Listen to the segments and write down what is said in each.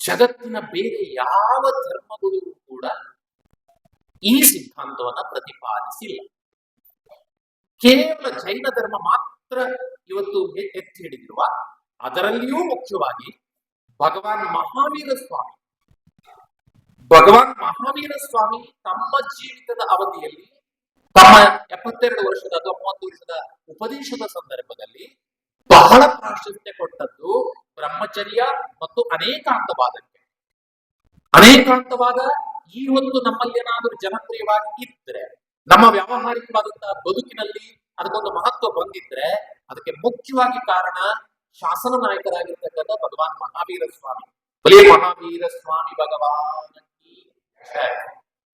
ಜಗತ್ತಿನ ಬೇರೆ ಯಾವ ಧರ್ಮಗಳು ಕೂಡ ಈ ಸಿದ್ಧಾಂತವನ್ನ ಪ್ರತಿಪಾದಿಸಿಲ್ಲ. ಕೇವಲ ಜೈನ ಧರ್ಮ ಮಾತ್ರ ಇವತ್ತು ಎತ್ತಿ ಹಿಡಿದಿರುವ ಅದರಲ್ಲಿಯೂ ಮುಖ್ಯವಾಗಿ ಭಗವಾನ್ ಮಹಾವೀರ ಸ್ವಾಮಿ. ಭಗವಾನ್ ಮಹಾವೀರ ಸ್ವಾಮಿ ತಮ್ಮ ಜೀವಿತದ ಅವಧಿಯಲ್ಲಿ ತಮ್ಮ ಎಪ್ಪತ್ತೆರಡು ವರ್ಷದ ಅಥವಾ ಮೂವತ್ತು ವರ್ಷದ ಉಪದೇಶದ ಸಂದರ್ಭದಲ್ಲಿ ಬಹಳ ಪ್ರಾಶಸ್ತ್ಯ ಕೊಟ್ಟದ್ದು ಬ್ರಹ್ಮಚರ್ಯ ಮತ್ತು ಅನೇಕಾಂತವಾದಕ್ಕೆ. ಅನೇಕಾಂತವಾದ ಈ ಒಂದು ನಮ್ಮಲ್ಲಿ ಏನಾದರೂ ಜನಪ್ರಿಯವಾಗಿ ಇದ್ರೆ, ನಮ್ಮ ವ್ಯಾವಹಾರಿಕವಾದಂತಹ ಬದುಕಿನಲ್ಲಿ ಅದಕ್ಕೊಂದು ಮಹತ್ವ ಬಂದಿದ್ರೆ, ಅದಕ್ಕೆ ಮುಖ್ಯವಾಗಿ ಕಾರಣ ಶಾಸನ ನಾಯಕರಾಗಿರ್ತಕ್ಕಂಥ ಭಗವಾನ್ ಮಹಾವೀರ ಸ್ವಾಮಿ. ಬಲಿ ಮಹಾವೀರ ಸ್ವಾಮಿ ಭಗವಾನ್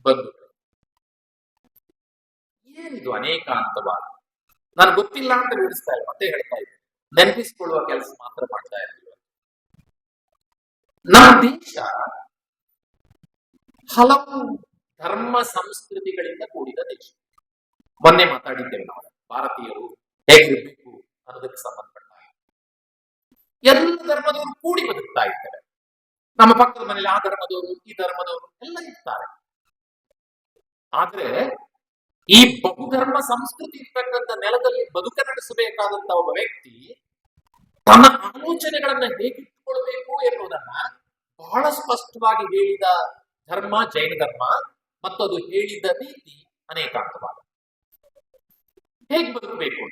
ಬಂದು ಏನಿದು ಅನೇಕ ಏನಿದು ಅನೇಕಾಂತವಾದ? ನಾನು ಗೊತ್ತಿಲ್ಲ ಅಂತ ವಿವರಿಸ್ತಾ ಇಲ್ಲ, ಮತ್ತೆ ಹೇಳ್ತಾ ಇದ್ದೆ ನೆನಪಿಸಿಕೊಳ್ಳುವ ಕೆಲಸ ಮಾತ್ರ ಮಾಡ್ತಾ ಇದ್ದೀವಿ ನಮ್ಮ ದೇಶ ಹಲವು ಧರ್ಮ ಸಂಸ್ಕೃತಿಗಳಿಂದ ಕೂಡಿದ ದೇಶ. ಮೊನ್ನೆ ಮಾತಾಡಿದ್ದೇವೆ ನಾವು. ಭಾರತೀಯರು ಹೇಗಿರಬೇಕು ಅನ್ನೋದಕ್ಕೆ ಸಂಬಂಧಪಟ್ಟ ಹಾಗೆ. ಎಲ್ಲ ಧರ್ಮದವರು ಕೂಡಿ ಬದುಕ್ತಾ ಇದ್ದಾರೆ. ನಮ್ಮ ಪಕ್ಕದ ಮನೆಯಲ್ಲಿ ಆ ಧರ್ಮದವರು ಈ ಧರ್ಮದವರು ಎಲ್ಲ ಇರ್ತಾರೆ. ಆದ್ರೆ ಈ ಬಹುಧರ್ಮ ಸಂಸ್ಕೃತಿ ಇರ್ತಕ್ಕಂಥ ನೆಲದಲ್ಲಿ ಬದುಕ ನಡೆಸಬೇಕಾದಂತ ಒಬ್ಬ ವ್ಯಕ್ತಿ ತನ್ನ ಆಲೋಚನೆಗಳನ್ನ ಹೇಗಿಟ್ಟುಕೊಳ್ಬೇಕು ಎನ್ನುವುದನ್ನ ಬಹಳ ಸ್ಪಷ್ಟವಾಗಿ ಹೇಳಿದ ಧರ್ಮ, ಜೈನ ಧರ್ಮ ಮತ್ತು ಅದು ಹೇಳಿದ ರೀತಿ ಅನೇಕಾಂತವಾದ. ಹೇಗ್ ಬದುಕಬೇಕು?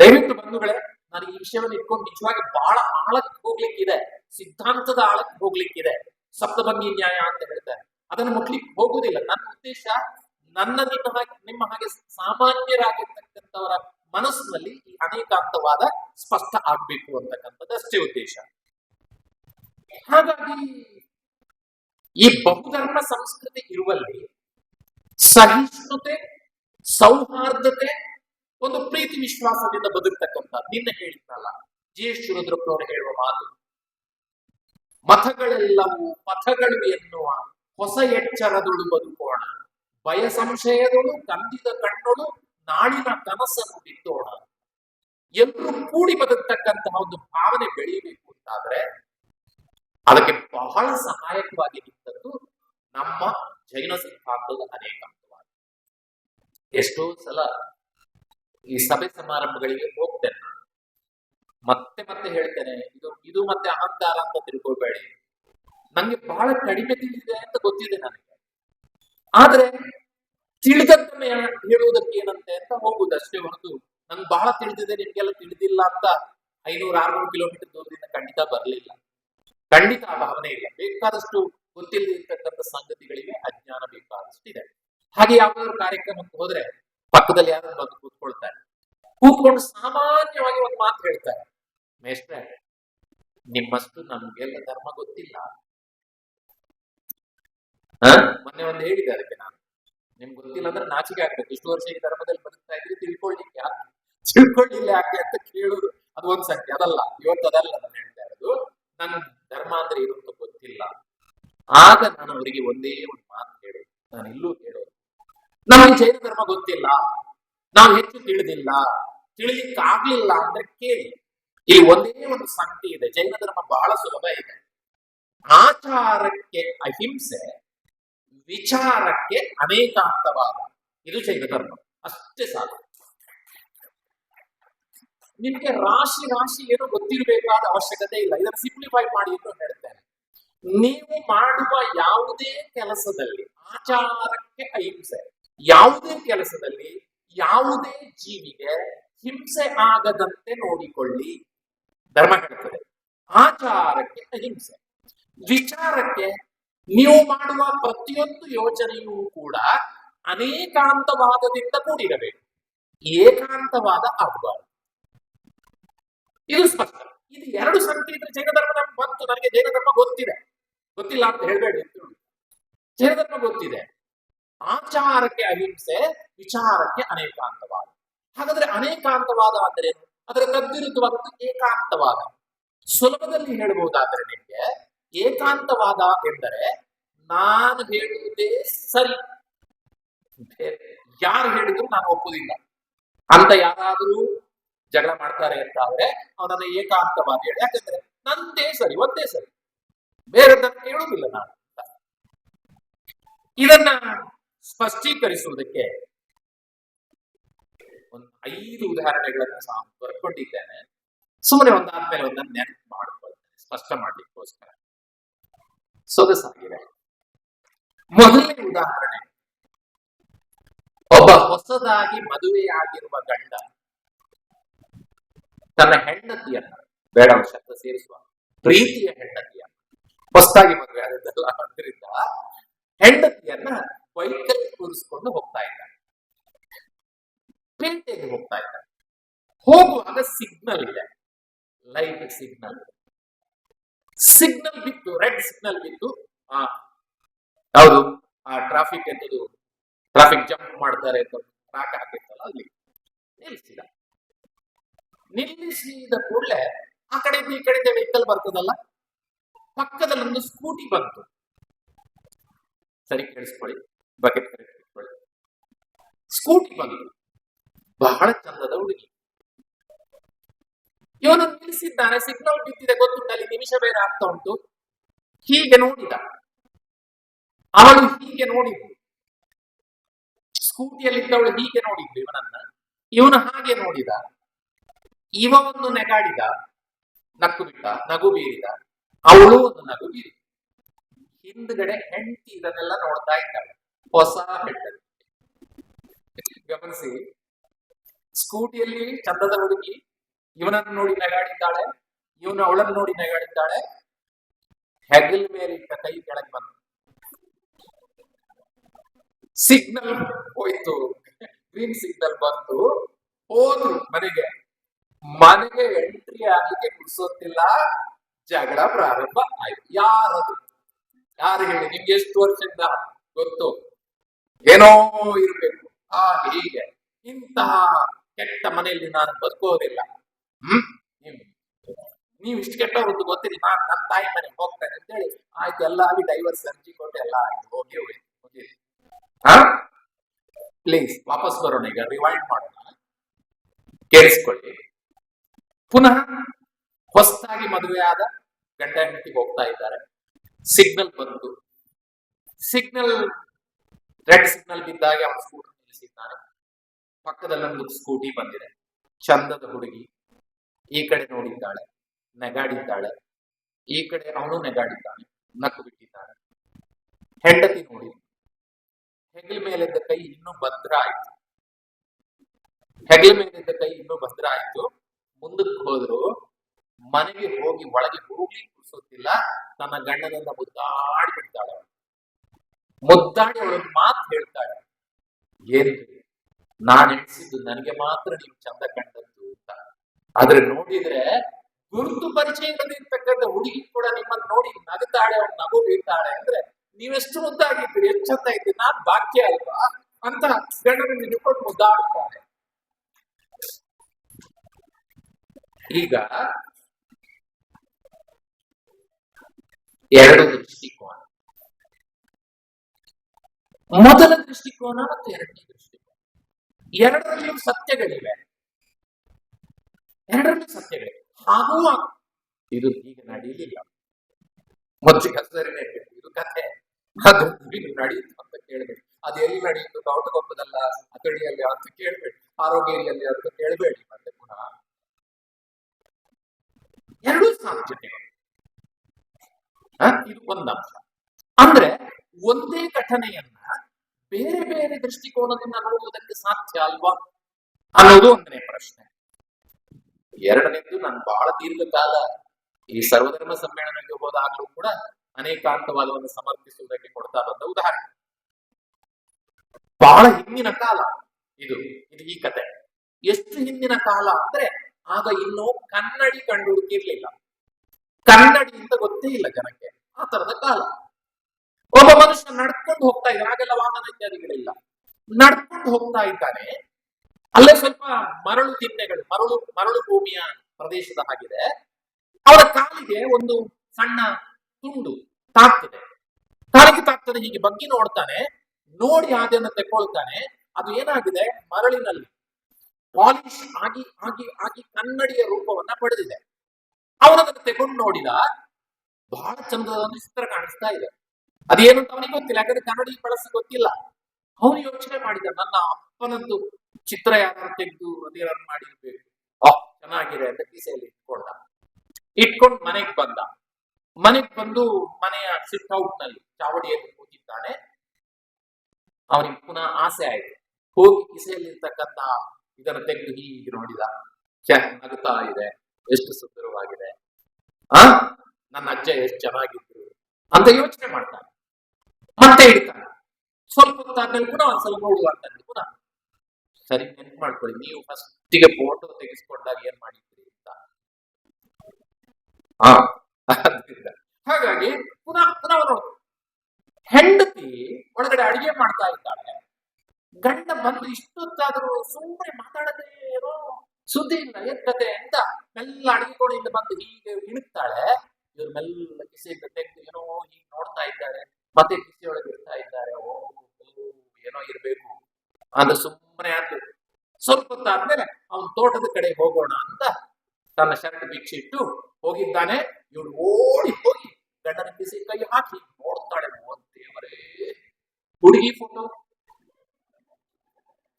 ದಯವಿಟ್ಟು ಬಂಧುಗಳೇ, ನಾನು ಈ ವಿಷಯವನ್ನು ಇಟ್ಕೊಂಡು ನಿಜವಾಗಿ ಬಹಳ ಆಳಕ್ಕೆ ಹೋಗ್ಲಿಕ್ಕಿದೆ, ಸಿದ್ಧಾಂತದ ಆಳಕ್ಕೆ ಹೋಗ್ಲಿಕ್ಕಿದೆ, ಸಪ್ತಭಂಗಿ ನ್ಯಾಯ ಅಂತ ಹೇಳ್ತಾರೆ. ಅದನ್ನು ಮುಟ್ಲಿಕ್ಕೆ ಹೋಗುದಿಲ್ಲ ನನ್ನ ಉದ್ದೇಶ ನನ್ನ ನಿಮ್ಮ ಹಾಗೆ ನಿಮ್ಮ ಹಾಗೆ ಸಾಮಾನ್ಯರಾಗಿರ್ತಕ್ಕಂಥವರ ಮನಸ್ಸಿನಲ್ಲಿ ಈ ಅನೇಕಾಂತವಾದ ಸ್ಪಷ್ಟ ಆಗ್ಬೇಕು ಅಂತಕ್ಕಂಥದ್ದು ಅಷ್ಟೇ ಉದ್ದೇಶ. ಹಾಗಾಗಿ ಈ ಬಹುಧರ್ಮ ಸಂಸ್ಕೃತಿ ಇರುವಲ್ಲಿ ಸಹಿಷ್ಣುತೆ, ಸೌಹಾರ್ದತೆ, ಒಂದು ಪ್ರೀತಿ ವಿಶ್ವಾಸದಿಂದ ಬದುಕ್ತಕ್ಕಂಥ, ನಿನ್ನೆ ಹೇಳಿದ್ರಲ್ಲ ಜಿ ಎಸ್ ಶಿವರುದ್ರಪ್ಪನವರು ಹೇಳುವ ಮಾತು. ಮತಗಳೆಲ್ಲವೂ ಪಥಗಳು ಎನ್ನುವ ಹೊಸ ಎಚ್ಚರದೊಳು ಬದುಕೋಣ ಭಯ ಸಂಶಯದೊಳು ಕಂದಿದ ಕಣ್ಣೊಳು, ನಾಳಿನ ಕನಸನ್ನು ಬಿತ್ತೋಣ. ಎಲ್ಲರೂ ಕೂಡಿ ಬದುಕ್ತಕ್ಕಂತಹ ಒಂದು ಭಾವನೆ ಬೆಳೆಯಬೇಕು ಅಂತಾದ್ರೆ ಅದಕ್ಕೆ ಬಹಳ ಸಹಾಯಕವಾಗಿ ನಿಂತದ್ದು ನಮ್ಮ ಜೈನ ಸಿದ್ಧಾಂತದ ಅನೇಕಾಂತವಾದ ಎಷ್ಟೋ ಸಲ ಈ ಸಭೆ ಸಮಾರಂಭಗಳಿಗೆ ಹೋಗ್ತೇನೆ ನಾನು. ಮತ್ತೆ ಮತ್ತೆ ಹೇಳ್ತೇನೆ, ಇದು ಇದು ಮತ್ತೆ ಅಹಂಕಾರ ಅಂತ ತಿಳ್ಕೊಳ್ಬೇಡಿ. ನಂಗೆ ಬಹಳ ಕಡಿಮೆ ತಿಳಿದಿದೆ ಅಂತ ಗೊತ್ತಿದೆ ನನಗೆ. ಆದ್ರೆ ತಿಳಿದದ್ದನ್ನು ಹೇಳುವುದಕ್ಕೆ ಏನಂತೆ ಅಂತ ಹೋಗುದು ಅಷ್ಟೇ ಹೊರತು ನಂಗೆ ಬಹಳ ತಿಳಿದಿದೆ, ನಿಮ್ಗೆಲ್ಲ ತಿಳಿದಿಲ್ಲ ಅಂತ ಐನೂರು, ಆರ್ನೂರು ಕಿಲೋಮೀಟರ್ ದೂರದಿಂದ ಖಂಡಿತ ಬರಲಿಲ್ಲ. ಖಂಡಿತ ಭಾವನೆ ಇಲ್ಲ ಬೇಕಾದಷ್ಟು ಗೊತ್ತಿಲ್ಲದಿರ್ತಕ್ಕಂಥ ಸಂಗತಿಗಳಿಗೆ ಅಜ್ಞಾನ ಬೇಕಾದಷ್ಟು ಇದೆ ಹಾಗೆ ಯಾವ್ದಾದ್ರು ಕಾರ್ಯಕ್ರಮಕ್ಕೆ ಹೋದ್ರೆ ಪಕ್ಕದಲ್ಲಿ ಯಾರು ಬಂದು ಕೂತ್ಕೊಳ್ತಾರೆ. ಕೂತ್ಕೊಂಡು ಸಾಮಾನ್ಯವಾಗಿ ಒಂದು ಮಾತು ಹೇಳ್ತಾರೆ. ಮೇಷ್ಟ್ರೆ, ನಿಮ್ಮಷ್ಟು ನಮ್ಗೆಲ್ಲ ಧರ್ಮ ಗೊತ್ತಿಲ್ಲ? ಮೊನ್ನೆ ಒಂದು ಹೇಳಿದೆ ಅದಕ್ಕೆ ನಾನು. ನಿಮ್ಗೆ ಗೊತ್ತಿಲ್ಲ ಅಂದ್ರೆ ನಾಚಿಕೆ ಆಗ್ಬೇಕು. ಇಷ್ಟು ವರ್ಷ ಈ ಧರ್ಮದಲ್ಲಿ ಬದುಕ್ತಾ ಇದ್ರೆ ತಿಳ್ಕೊಳ್ಳಿಕ್ಕೆ ತಿಳ್ಕೊಳ್ಳಿಲ್ಲ ಯಾಕೆ ಅಂತ ಕೇಳೋದು ಅದು ಒಂದ್ ಸಂಖ್ಯೆ. ಅದಲ್ಲ, ಇವತ್ತು ಅದಲ್ಲ ನಾನು ಹೇಳ್ತಾ ಇರೋದು. ನನ್ ಧರ್ಮ ಅಂದ್ರೆ ಏನು ಗೊತ್ತಿಲ್ಲ. ಆಗ ನಾನು ಅವರಿಗೆ ಒಂದೇ ಒಂದು ಮಾತು ಹೇಳೋದು ನಾನು ಇಲ್ಲೂ ಹೇಳೋದು ನಮಗೆ ಜೈನ ಧರ್ಮ ಗೊತ್ತಿಲ್ಲ. ನಾವು ಹೆಚ್ಚು ತಿಳಿದಿಲ್ಲ. ತಿಳಿಲಿಕ್ಕೆ ಆಗ್ಲಿಲ್ಲ ಅಂದ್ರೆ ಕೇಳಿ. ಇಲ್ಲಿ ಒಂದೇ ಒಂದು ಸಂಗತಿ ಇದೆ. ಜೈನ ಧರ್ಮ ಬಹಳ ಸುಲಭ ಇದೆ. ಆಚಾರಕ್ಕೆ ಅಹಿಂಸೆ, ವಿಚಾರಕ್ಕೆ ಅನೇಕಾಂತವಾದ. ಇದು ಜೈನ ಧರ್ಮ. ಅಷ್ಟೇ ಸಾಕು. ನಿಮ್ಗೆ ರಾಶಿ ರಾಶಿ ಏನು ಗೊತ್ತಿರಬೇಕಾದ ಅವಶ್ಯಕತೆ ಇಲ್ಲ. ಇದನ್ನು ಸಿಂಪ್ಲಿಫೈ ಮಾಡಿ ಅಂತ ಹೇಳ್ತೇನೆ. ನೀವು ಮಾಡುವ ಯಾವುದೇ ಕೆಲಸದಲ್ಲಿ, ಆಚಾರಕ್ಕೆ ಅಹಿಂಸೆ, ಯಾವುದೇ ಕೆಲಸದಲ್ಲಿ ಯಾವುದೇ ಜೀವಿಗೆ ಹಿಂಸೆ ಆಗದಂತೆ ನೋಡಿಕೊಳ್ಳಿ. ಧರ್ಮ ಹೇಳ್ತದೆ. ಆಚಾರಕ್ಕೆ ಅಹಿಂಸೆ. ವಿಚಾರಕ್ಕೆ ನೀವು ಮಾಡುವ ಪ್ರತಿಯೊಂದು ಯೋಚನೆಯೂ ಕೂಡ ಅನೇಕಾಂತವಾದದಿಂದ ಕೂಡಿರಬೇಕು. ಏಕಾಂತವಾದ ಆಗಬಾರದು. ಇದು ಸ್ಪಷ್ಟ. ಇದು ಎರಡು ಸಂತಿ ಇದ್ರೆ ಜೈನ ಧರ್ಮ ಬಂತು. ನನಗೆ ಜೈನ ಧರ್ಮ ಗೊತ್ತಿದೆ. ಗೊತ್ತಿಲ್ಲ ಅಂತ ಹೇಳ್ಬೇಡಿ ಜೈನ ಧರ್ಮ ಗೊತ್ತಿದೆ. ಆಚಾರಕ್ಕೆ ಅಹಿಂಸೆ, ವಿಚಾರಕ್ಕೆ ಅನೇಕಾಂತವಾದ. ಹಾಗಾದ್ರೆ ಅನೇಕಾಂತವಾದ ಅಂದ್ರೆ? ಅದರ ತದ್ವಿರುದ್ಧವಾದದ್ದು ಏಕಾಂತವಾದ. ಸುಲಭದಲ್ಲಿ ಹೇಳಬಹುದಾದ್ರೆ ನಿಮ್ಗೆ ಏಕಾಂತವಾದ ಎಂದರೆ ನಾನು ಹೇಳುವುದೇ ಸರಿ. ಯಾರು ಹೇಳಿದ್ರು ನಾನು ಒಪ್ಪುದಿಲ್ಲ. ಅಂತ ಯಾರಾದರೂ ಜಗಳ ಮಾಡ್ತಾರೆ ಅಂತ ಆದ್ರೆ ಅವನನ್ನ ಏಕಾಂತವಾಗಿ ಹೇಳಿ. ಯಾಕಂದ್ರೆ ನಂದೇ ಸರಿ, ಒಂದೇ ಸರಿ. ಬೇರೆದನ್ನು ಕೇಳುವುದಿಲ್ಲ ನಾನು. ಇದನ್ನ ಸ್ಪಷ್ಟೀಕರಿಸುವುದಕ್ಕೆ ಒಂದು ಐದು ಉದಾಹರಣೆಗಳನ್ನು ಸಹ ಬರ್ಕೊಂಡಿದ್ದೇನೆ. ಸುಮ್ಮನೆ ಒಂದಾದ್ಮೇಲೆ ಒಂದನ್ನು ನೆನಪು ಮಾಡಿಕೊಳ್ತೇನೆ, ಸ್ಪಷ್ಟ ಮಾಡ್ಲಿಕ್ಕೋಸ್ಕರ. ಸೊಗಸಾಗಿದೆ ಮೊದಲನೇ ಉದಾಹರಣೆ. ಒಬ್ಬ ಹೊಸದಾಗಿ ಮದುವೆಯಾಗಿರುವ ಗಂಡ ತನ್ನ ಹೆಂಡತಿಯನ್ನ ಬೇಡ ಶಬ್ದ ಸೇರಿಸುವ ಪ್ರೀತಿಯ ಹೆಂಡತಿಯ. ಹೊಸದಾಗಿ ಮದುವೆ ಆದದ್ದಲ್ಲ. ಅದರಿಂದ ಹೆಂಡತಿಯನ್ನ ಬೈಕಲ್ಲಿ ಕೂರಿಸ್ಕೊಂಡು ಹೋಗ್ತಾ ಇದ್ದಾನೆ. ಪೇಟೆಗೆ ಹೋಗ್ತಾ ಇದ್ದಾನೆ. ಹೋಗುವಾಗ ಸಿಗ್ನಲ್ ಇದೆ. ಲೈಟ್ ಸಿಗ್ನಲ್ ಸಿಗ್ನಲ್ ಬಿತ್ತು ರೆಡ್ ಸಿಗ್ನಲ್ ಬಿತ್ತು. ಆ ಯಾವುದು ಆ ಟ್ರಾಫಿಕ್ ಎಂತದು ಟ್ರಾಫಿಕ್ ಜಂಪ್ ಮಾಡ್ತಾರೆ ಅಂತ ಟ್ರಾಕ್ ಹಾಕಿರ್ತಲ್ಲ ಅಲ್ಲಿ. ನಿಲ್ಲಿಸಿದ. ನಿಲ್ಲಿಸಿದ ಕೂಡಲೇ ಆ ಕಡೆ ಈ ಕಡೆಯಿಂದ ವೆಹಿಕಲ್ ಬರ್ತದಲ್ಲ? ಪಕ್ಕದಲ್ಲಿ ಒಂದು ಸ್ಕೂಟಿ ಬಂತು. ಸರಿ ಕೇಳಿಸ್ಕೊಳ್ಳಿ. ಬಕೆಟ್ ಇಟ್ಕೊಳ್ಳಿ ಸ್ಕೂಟಿ ಬಂತು. ಬಹಳ ಚಂದದ ಹುಡುಗಿ ಇವನು ನಿಲ್ಲಿಸಿದ್ದಾನೆ. ಸಿಗ್ನಲ್ ಬಿದ್ದಿದೆ. ಗೊತ್ತುಂಟು? ಅಲ್ಲಿ ನಿಮಿಷ ಬೇರೆ ಆಗ್ತಾ ಉಂಟು. ಹೀಗೆ ನೋಡಿದ. ಅವಳು ಹೀಗೆ ನೋಡಿದ್ಲು. ಸ್ಕೂಟಿಯಲ್ಲಿದ್ದವಳು ಹೀಗೆ ನೋಡಿದ್ಲು ಇವನನ್ನ. ಇವನು ಹಾಗೆ ನೋಡಿದ. ಇವ ಒಂದು ನೆಗಾಡಿದ ನಕ್ಕು ಬಿಟ್ಟ ನಗು ಬೀರಿದ ಅವಳು ಒಂದು ನಗು ಬೀರಿದ ಹಿಂದ್ಗಡೆ ಹೆಂಡತಿ ಇದನ್ನೆಲ್ಲ ನೋಡ್ತಾ ಇದ್ದಾಳೆ. ಹೊಸ ಹೆಂಡತಿ ಗಮನಿಸಿ, ಸ್ಕೂಟಿಯಲ್ಲಿ ಚಂದದ ಹುಡುಗಿ, ಇವನನ್ನು ನೋಡಿ ನಗಾಡಿದ್ದಾಳೆ, ಇವನು ಅವಳನ್ನು ನೋಡಿ ನಗಾಡಿದ್ದಾಳೆ. ಹೆಗಲ್ ಮೇಲಿಟ್ಟ ಕೈ ಕೆಳಗೆ ಬಂತು. ಸಿಗ್ನಲ್ ಹೋಯ್ತು. ಗ್ರೀನ್ ಸಿಗ್ನಲ್ ಬಂತು. ಹೋದ್ರು ಮನೆಗೆ. ಮನೆಗೆ ಎಂಟ್ರಿ ಆಗ್ಲಿಕ್ಕೆ ಕುಡಿಸೋದಿಲ್ಲ, ಜಗಳ ಪ್ರಾರಂಭ ಆಯ್ತು. ಯಾರದು? ಯಾರು ಹೇಳಿ? ನಿಮ್ಗೆ ಎಷ್ಟು ವರ್ಷದಿಂದ ಗೊತ್ತು? ಏನೋ ಇರ್ಬೇಕು. ಆ, ಹೀಗೆ. ಇಂತಹ ಕೆಟ್ಟ ಮನೆಯಲ್ಲಿ ನಾನು ಬದುಕೋದಿಲ್ಲ. ಹ್ಮ್? ನೀವು. ಇಷ್ಟು ಕೆಟ್ಟ ಒಂದು ಗೊತ್ತಿಲ್ಲ ನಾನು ನನ್ನ ತಾಯಿ ಮನೆಗೆ ಹೋಗ್ತೇನೆ ಅಂತ ಹೇಳಿ ಆಯ್ತು, ಎಲ್ಲ ಆಗಿ ಡೈವರ್ಸ್ ಅರ್ಜಿ ಕೊಟ್ಟು ಎಲ್ಲ ಆಯ್ತು. ಹೋಗಿ ಹೋಗಿ ಹೋಗಿ. ಹಾ ಪ್ಲೀಸ್ ವಾಪಸ್ ಬರೋಣ ಈಗ. ರಿವೈಂಡ್ ಮಾಡೋಣ. ಕೇಳಿಸ್ಕೊಳ್ಳಿ. ಪುನಃ ಹೊಸದಾಗಿ ಮದುವೆಯಾದ ಗಂಡ ಹೆಂಡತಿಗೆ ಹೋಗ್ತಾ ಇದ್ದಾರೆ. ಸಿಗ್ನಲ್ ಬಂತು ಸಿಗ್ನಲ್ ರೆಡ್ ಸಿಗ್ನಲ್ ಬಿದ್ದಾಗ ಅವನು ಸ್ಕೂಟರ್ ನಿಲ್ಲಿಸಿದ್ದಾನೆ. ಪಕ್ಕದಲ್ಲೊಂದು ಸ್ಕೂಟಿ ಬಂದಿದೆ. ಚಂದದ ಹುಡುಗಿ ಈ ಕಡೆ ನೋಡಿದ್ದಾಳೆ, ನೆಗಾಡಿದ್ದಾಳೆ. ಈ ಕಡೆ ಅವನು ನೆಗಾಡಿದ್ದಾನೆ, ನಕ್ಕು ಬಿಟ್ಟಿದ್ದಾನೆ. ಹೆಂಡತಿ ನೋಡಿ, ಹೆಗಲ ಮೇಲಿದ್ದ ಕೈ ಇನ್ನೂ ಭದ್ರ ಆಯ್ತು. ಹೆಗಲ ಮೇಲಿದ್ದ ಕೈ ಇನ್ನೂ ಭದ್ರ ಆಯ್ತು. ಮುಂದಕ್ಕೆ ಹೋದ್ರು, ಮನೆಗೆ ಹೋಗಿ ಒಳಗೆ ಹೋಗಿ ಕುಡಿಸೋತಿಲ್ಲ ತನ್ನ ಗಂಡನನ್ನ ಮುದ್ದಾಡಿ ಬಿಡ್ತಾಳೆ ಮುದ್ದಾಡಿ ಅವಳು ಮಾತು ಹೇಳ್ತಾಳೆ. ಏನು ನಾನ್ ಎಣಿಸಿದ್ದು ನನಗೆ ಮಾತ್ರ ನೀವು ಚಂದ ಕಂಡದ್ದು ಅಂತ. ಆದ್ರೆ ನೋಡಿದ್ರೆ ಗುರುತು ಪರಿಚಯ ಇರ್ತಕ್ಕಂಥ ಹುಡುಗಿ ಕೂಡ ನಿಮ್ಮನ್ನ ನೋಡಿ ನಗುತ್ತಾಳೆ ಅವ್ನು ನಗು ಬೀಳ್ತಾಳೆ ಅಂದ್ರೆ ನೀವೆಷ್ಟು ಮುದ್ದಾಗಿದ್ದೀರಿ, ಎಷ್ಟು ಚಂದ ಇದ್ದೀರಿ, ನಾನ್ ಭಾಗ್ಯ ಅಲ್ವಾ? ಅಂತ ಗಂಡನ ಹಿಡ್ಕೊಂಡು ಮುದ್ದಾಡ್ತಾರೆ ಈಗ ಎರಡು ದೃಷ್ಟಿಕೋನ. ಮೊದಲ ದೃಷ್ಟಿಕೋನ ಮತ್ತು ಎರಡನೇ ದೃಷ್ಟಿಕೋನ. ಎರಡರಲ್ಲೂ ಸತ್ಯಗಳಿವೆ. ಎರಡರಲ್ಲೂ ಸತ್ಯಗಳಿವೆ. ಹಾಗೂ ಇದು ಈಗ ನಡೆಯಲಿಲ್ಲ ಮೊದಲು ಸರಿನೇ ಇದು ಕಥೆ. ಅದು ಇದು ನಡೆಯಿತು ಅಂತ ಕೇಳಬೇಡಿ. ಅದು ಎಲ್ಲಿ ನಡೆಯಿತು ಕೌಟಗೊಪ್ಪದಲ್ಲ ಅಕಡಿಯಲ್ಲಿ ಅಂತ ಕೇಳಬೇಡಿ. ಆರೋಗ್ಯದಲ್ಲಿ ಅಂತ ಕೇಳಬೇಡಿ. ಮತ್ತೆ ಪುನಃ ಎರಡೂ ಹ? ಇದು ಒಂದಂಶ ಅಂದ್ರೆ ಒಂದೇ ಘಟನೆಯನ್ನ ಬೇರೆ ಬೇರೆ ದೃಷ್ಟಿಕೋನದಿಂದ ನೋಡುವುದಕ್ಕೆ ಸಾಧ್ಯ ಅಲ್ವಾ? ಅನ್ನೋದು ಒಂದನೇ ಪ್ರಶ್ನೆ. ಎರಡನೇದು ನಾನು ಬಹಳ ದೀರ್ಘಕಾಲ ಈ ಸರ್ವಧರ್ಮ ಸಮ್ಮೇಳನಕ್ಕೆ ಹೋದಾಗಲೂ ಕೂಡ ಅನೇಕಾಂತವಾದವನ್ನು ಸಮರ್ಪಿಸುವುದಕ್ಕೆ ಕೊಡ್ತಾ ಬಂದ ಉದಾಹರಣೆ. ಬಹಳ ಹಿಂದಿನ ಕಾಲ ಇದು. ಇದು ಈ ಕತೆ. ಎಷ್ಟು ಹಿಂದಿನ ಕಾಲ ಅಂದ್ರೆ ಆಗ ಇನ್ನು ಕನ್ನಡಿ ಕಂಡು ಹುಡುಕಿರ್ಲಿಲ್ಲ ಕನ್ನಡಿ ಅಂತ ಗೊತ್ತೇ ಇಲ್ಲ ಜನಕ್ಕೆ, ಆ ತರದ ಕಾಲ. ಒಬ್ಬ ಮನುಷ್ಯ ನಡ್ಕೊಂಡು ಹೋಗ್ತಾ ಇದ್ದಾರೆ ಆಗೆಲ್ಲ ವಾಹನ ಇತ್ಯಾದಿಗಳಿಲ್ಲ. ನಡ್ಕೊಂಡು ಹೋಗ್ತಾ ಇದ್ದಾನೆ. ಅಲ್ಲೇ ಸ್ವಲ್ಪ ಮರಳು ತಿಂಡೆಗಳು, ಮರಳು ಮರಳು ಭೂಮಿಯ ಪ್ರದೇಶದ ಹಾಗಿದೆ. ಅವರ ಕಾಲಿಗೆ ಒಂದು ಸಣ್ಣ ತುಂಡು ತಾಕ್ತಿದೆ ಕಾಲಿಗೆ ತಾಕ್ತದೆ ಹೀಗೆ ಬಗ್ಗಿ ನೋಡ್ತಾನೆ. ನೋಡಿ ಅದನ್ನು ತೆಕ್ಕೊಳ್ತಾನೆ. ಅದು ಏನಾಗಿದೆ? ಮರಳಿನಲ್ಲಿ. ಪಾಲಿಶ್ ಆಗಿ ಆಗಿ ಆಗಿ ಕನ್ನಡಿಯ ರೂಪವನ್ನ ಪಡೆದಿದೆ. ಅವನದನ್ನು ತೆಗೊಂಡು ನೋಡಿದ ಬಹಳ ಚಂದದ ಒಂದು ಚಿತ್ರ ಕಾಣಿಸ್ತಾ ಇದೆ. ಅದೇನು ಅಂತ ಅವನಿಗೆ ಗೊತ್ತಿಲ್ಲ, ಯಾಕಂದ್ರೆ ಕನ್ನಡಿ ಬಳಸಿ ಗೊತ್ತಿಲ್ಲ. ಅವನು ಯೋಚನೆ ಮಾಡಿದ, ನನ್ನ ಅಪ್ಪನದ್ದು ಚಿತ್ರ ಯಾರು ತೆಗೆದು ಅದೇನಾದ್ರು ಮಾಡಿರ್ಬೇಕು. ಆ ಚೆನ್ನಾಗಿದೆ ಅಂತ ಕಿಸೆಯಲ್ಲಿ ಇಟ್ಕೊಂಡ. ಇಟ್ಕೊಂಡು ಮನೆಗ್ ಬಂದ. ಮನೆಗ್ ಬಂದು ಮನೆಯ ಸಿಟ್ ಔಟ್ನಲ್ಲಿ ಚಾವಡಿಯಲ್ಲಿ ಕೂತಿದ್ದಾನೆ. ಅವನಿಗೆ ಪುನಃ ಆಸೆ ಆಯ್ತು. ಹೋಗಿ ಕಿಸೆಯಲ್ಲಿರ್ತಕ್ಕಂತ ಇದನ್ನು ತೆಗೆದು ಹೀಗೆ ನೋಡಿದ ಛೆ, ನಗುತ್ತಾ ಇದೆ ಎಷ್ಟು ಸುಂದರವಾಗಿದೆ. ಆ? ನನ್ನ ಅಜ್ಜ ಎಷ್ಟು ಚೆನ್ನಾಗಿದ್ರು ಅಂತ ಯೋಚನೆ ಮಾಡ್ತಾನೆ. ಮತ್ತೆ ಇಡ್ತಾನೆ ಸ್ವಲ್ಪ ಹೊತ್ತಾದ್ಮೇಲೆ ಕೂಡ ಒಂದ್ಸಲ ನೋಡುವ ಅಂತ ಪುನಃ. ಸರಿ ನೆನ್ಪು ಮಾಡ್ಕೊಳ್ಳಿ ನೀವು ಫಸ್ಟಿಗೆ ಫೋಟೋ ತೆಗೆಸ್ಕೊಂಡಾಗ ಏನ್ ಮಾಡಿದ್ರಿ ಅಂತ. ಹಾ ಹಾಗಾಗಿ ಪುನಃ ಪುನಃ ಅವರು ಹೆಂಡತಿ ಒಳಗಡೆ ಅಡಿಗೆ ಮಾಡ್ತಾ ಇದ್ದಾಳೆ. ಗಂಡ ಬಂದು ಇಷ್ಟೊತ್ತಾದ್ರೂ ಸುಮ್ಮನೆ ಮಾತಾಡದೇ ಇರೋ ಸುದ್ದಿ ಇಲ್ಲ ಏನ್ ಕತೆ ಅಂತ ಮೆಲ್ಲ ಅಡಿಗೆ ಕೋಣೆಯಿಂದ ಬಂದು ಹೀಗೆ ಇಣುಕ್ತಾಳೆ. ಇವ್ರು ಮೆಲ್ಲ ಕಿಸೆಯಿಂದ ತೆಗೆದು ಏನೋ ಹೀಗೆ ನೋಡ್ತಾ ಇದ್ದಾರೆ. ಮತ್ತೆ ಕಿಸೆಯೊಳಗೆ ಇಡ್ತಾ ಇದ್ದಾರೆ. ಓ ಏನೋ ಇರ್ಬೇಕು. ಅಂತ ಸುಮ್ಮನೆ ಆದ್ರು ಸ್ವಲ್ಪ ಹೊತ್ತಾದ್ಮೇಲೆ ಅವನ್ ತೋಟದ ಕಡೆ ಹೋಗೋಣ ಅಂತ ತನ್ನ ಶರ್ಟ್ ಬಿಚ್ಚಿಟ್ಟು ಹೋಗಿದ್ದಾನೆ. ಇವಳು ಓಡಿ ಹೋಗಿ ಗಂಡನ ಕಿಸಿ ಕೈ ಹಾಕಿ ನೋಡ್ತಾಳೆ. ಓ ದೇವರೇ. ಹುಡುಗಿ ಫೋಟೋ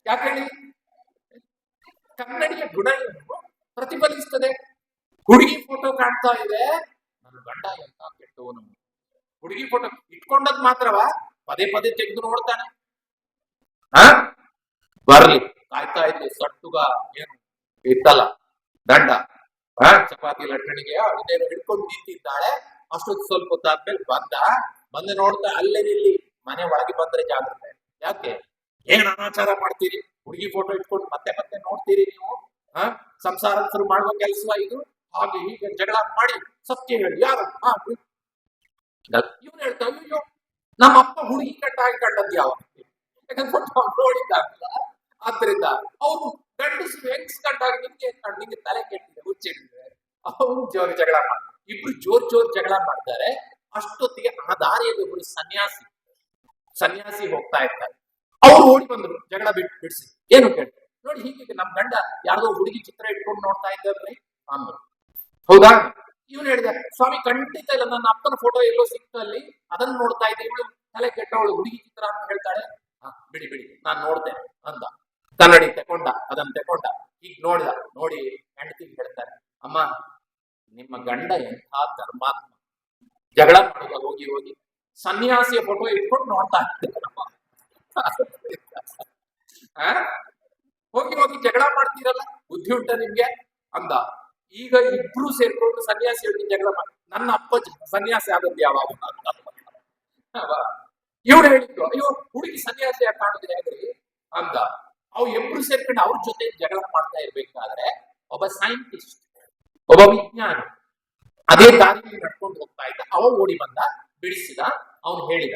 ಯಾಕೆ ಹೇಳಿ? ಕನ್ನಡಿಯ ಗುಣ ಏನು ಪ್ರತಿಫಲಿಸ್ತದೆ. ಹುಡುಗಿ ಫೋಟೋ ಕಾಣ್ತಾ ಇದೆ. ನನ್ನ ಗಂಡ ಎಂತ ಕೆಟ್ಟವನು. ಹುಡುಗಿ ಫೋಟೋ ಇಟ್ಕೊಂಡದ್ ಮಾತ್ರವಾ? ಪದೇ ಪದೇ ತೆಗೆದು ನೋಡ್ತಾನೆ. ಹ ಬರ್ಲಿ. ಕಾಯ್ತಾ ಇದ್ದೆ. ಸಟ್ಟುಗ ಏನು ಇತ್ತಲ್ಲ. ದಂಡ. ಚಪಾತಿ ಲಟ್ಟಣಿಗೆ ಅದನ್ನೇನು ಹಿಡ್ಕೊಂಡು ನಿಂತಿದ್ದಾಳೆ. ಅಷ್ಟೊತ್ತು ಸ್ವಲ್ಪ ಹೊತ್ತಾದ್ಮೇಲೆ ಬಂದ. ಬಂದು ನೋಡ್ತಾ ಅಲ್ಲೇ ನಿಲ್ಲಿ. ಮನೆ ಒಳಗೆ ಬಂದ್ರೆ ಜಾಗ್ರತೆ. ಯಾಕೆ? ಏನ್ ಅನಾಚಾರ ಮಾಡ್ತೀರಿ? ಹುಡುಗಿ ಫೋಟೋ ಇಟ್ಕೊಂಡು ಮತ್ತೆ ಮತ್ತೆ ನೋಡ್ತೀರಿ ನೀವು? ಆ? ಸಂಸಾರ ಮಾಡುವ ಕೆಲಸ ಇದು? ಹಾಗೆ ಈಗ ಜಗಳ ಮಾಡಿ ಸತ್ಯ ಹೇಳಿ. ಯಾರು? ಇವನು ಹೇಳ್ತಾ ಅಯ್ಯೋ ನಮ್ಮ ಅಪ್ಪ ಹುಡುಗಿ ಕಟ್ಟಾಗಿ ಕಂಡದ್ದು ಯಾವ ಯಾಕಂದ್ರೆ ಫೋಟೋ ನೋಡಿದ್ದಾಗಲ್ಲ ಆದ್ರಿಂದ ಅವ್ರು ಗಂಡಸು ಹೆಂಗ್ಸ್ ಕಂಡಾಗ ನಿಮ್ಗೆ ಕಂಡು ನಿಮ್ಗೆ ತಲೆ ಕೆಟ್ಟಿದೆ ಹುಚ್ಚಿಡಿದ್ರೆ ಅವ್ರು ಜೋರ್ ಜಗಳ ಮಾಡ್ತಾರೆ. ಇಬ್ರು ಜೋರ್ ಜೋರ್ ಜಗಳ ಮಾಡ್ತಾರೆ. ಅಷ್ಟೊತ್ತಿಗೆ ಆ ದಾರಿಯಲ್ಲಿ ಒಬ್ಬರು ಸನ್ಯಾಸಿ. ಸನ್ಯಾಸಿ ಹೋಗ್ತಾ ಇರ್ತಾರೆ ಅವ್ರು ಓಡಿ ಬಂದ್ರು. ಜಗಳ ಬಿಟ್ಟು ಬಿಡಿಸಿ. ಏನು ಕೇಳಿ? ನೋಡಿ ಹೀಗೆ ನಮ್ ಗಂಡ ಯಾರ್ದೋ ಹುಡುಗಿ ಚಿತ್ರ ಇಟ್ಕೊಂಡು ನೋಡ್ತಾ ಇದ್ದಾರ್ರಿ ಅಂದ್ರು ಹೌದಾ? ಇವನು ಹೇಳಿದ ಸ್ವಾಮಿ ಖಂಡಿತ ಇಲ್ಲ. ನನ್ನ ಅಪ್ಪನ ಫೋಟೋ ಎಲ್ಲೋ ಸಿಕ್ತು ಅಲ್ಲಿ. ಅದನ್ನ ನೋಡ್ತಾ ಇದ್ದೆ. ಇವಳು ತಲೆ ಕೆಟ್ಟವಳು. ಹುಡುಗಿ ಚಿತ್ರ ಅಂತ ಹೇಳ್ತಾಳೆ. "ಹಾ, ಬಿಡಿ ಬಿಡಿ. ನಾನ್ ನೋಡ್ದೆ ಅಂದ. ಕನ್ನಡಿ ತಕೊಂಡ. ಅದನ್ನ ತಕೊಂಡ. ಈಗ ನೋಡಿದ. ನೋಡಿ ಹೆಂಡತಿ ಹೇಳ್ತಾರೆ ಅಮ್ಮ ನಿಮ್ಮ ಗಂಡ ಎಂಥ ಧರ್ಮಾತ್ಮ. ಜಗಳ ಮಾಡುವ ಹೋಗಿ ಹೋಗಿ ಸನ್ಯಾಸಿಯ ಫೋಟೋ ಇಟ್ಕೊಂಡು ನೋಡ್ತಾ ಇರ್ತಾನಮ್ಮ. ಹೋಗಿ ಹೋಗಿ ಜಗಳ ಮಾಡ್ತೀರಲ್ಲ? ಬುದ್ಧಿ ಉಂಟ ನಿಮ್ಗೆ? ಅಂದ. ಈಗ ಇಬ್ರು ಸೇರ್ಕೊಂಡು ಸನ್ಯಾಸಿ ಹೇಳಿ ಜಗಳ ಮಾಡಿ. ನನ್ನ ಅಪ್ಪ ಸನ್ಯಾಸಿ ಆದದ್ದು ಯಾವಾಗ? ಇವಳು ಹೇಳಿದ್ರು ಅಯ್ಯೋ, ಹುಡುಗಿ ಸನ್ಯಾಸಿ ಯಾಕೆ ಕಾಣುದಿಲ್ಲ ಹೇಗ್ರಿ ಅಂದ. ಅವು ಇಬ್ರು ಸೇರ್ಕೊಂಡು ಅವ್ರ ಜೊತೆ ಜಗಳ ಮಾಡ್ತಾ ಇರ್ಬೇಕಾದ್ರೆ ಒಬ್ಬ ಸೈಂಟಿಸ್ಟ್ ಒಬ್ಬ ವಿಜ್ಞಾನಿ, ಅದೇ ದಾರಿಯಲ್ಲಿ ನಡ್ಕೊಂಡು ಹೋಗ್ತಾ ಇದ್ದ. ಅವ ಓಡಿ ಬಂದ, ಬಿಡಿಸಿದ, ಅವನು ಹೇಳಿದ.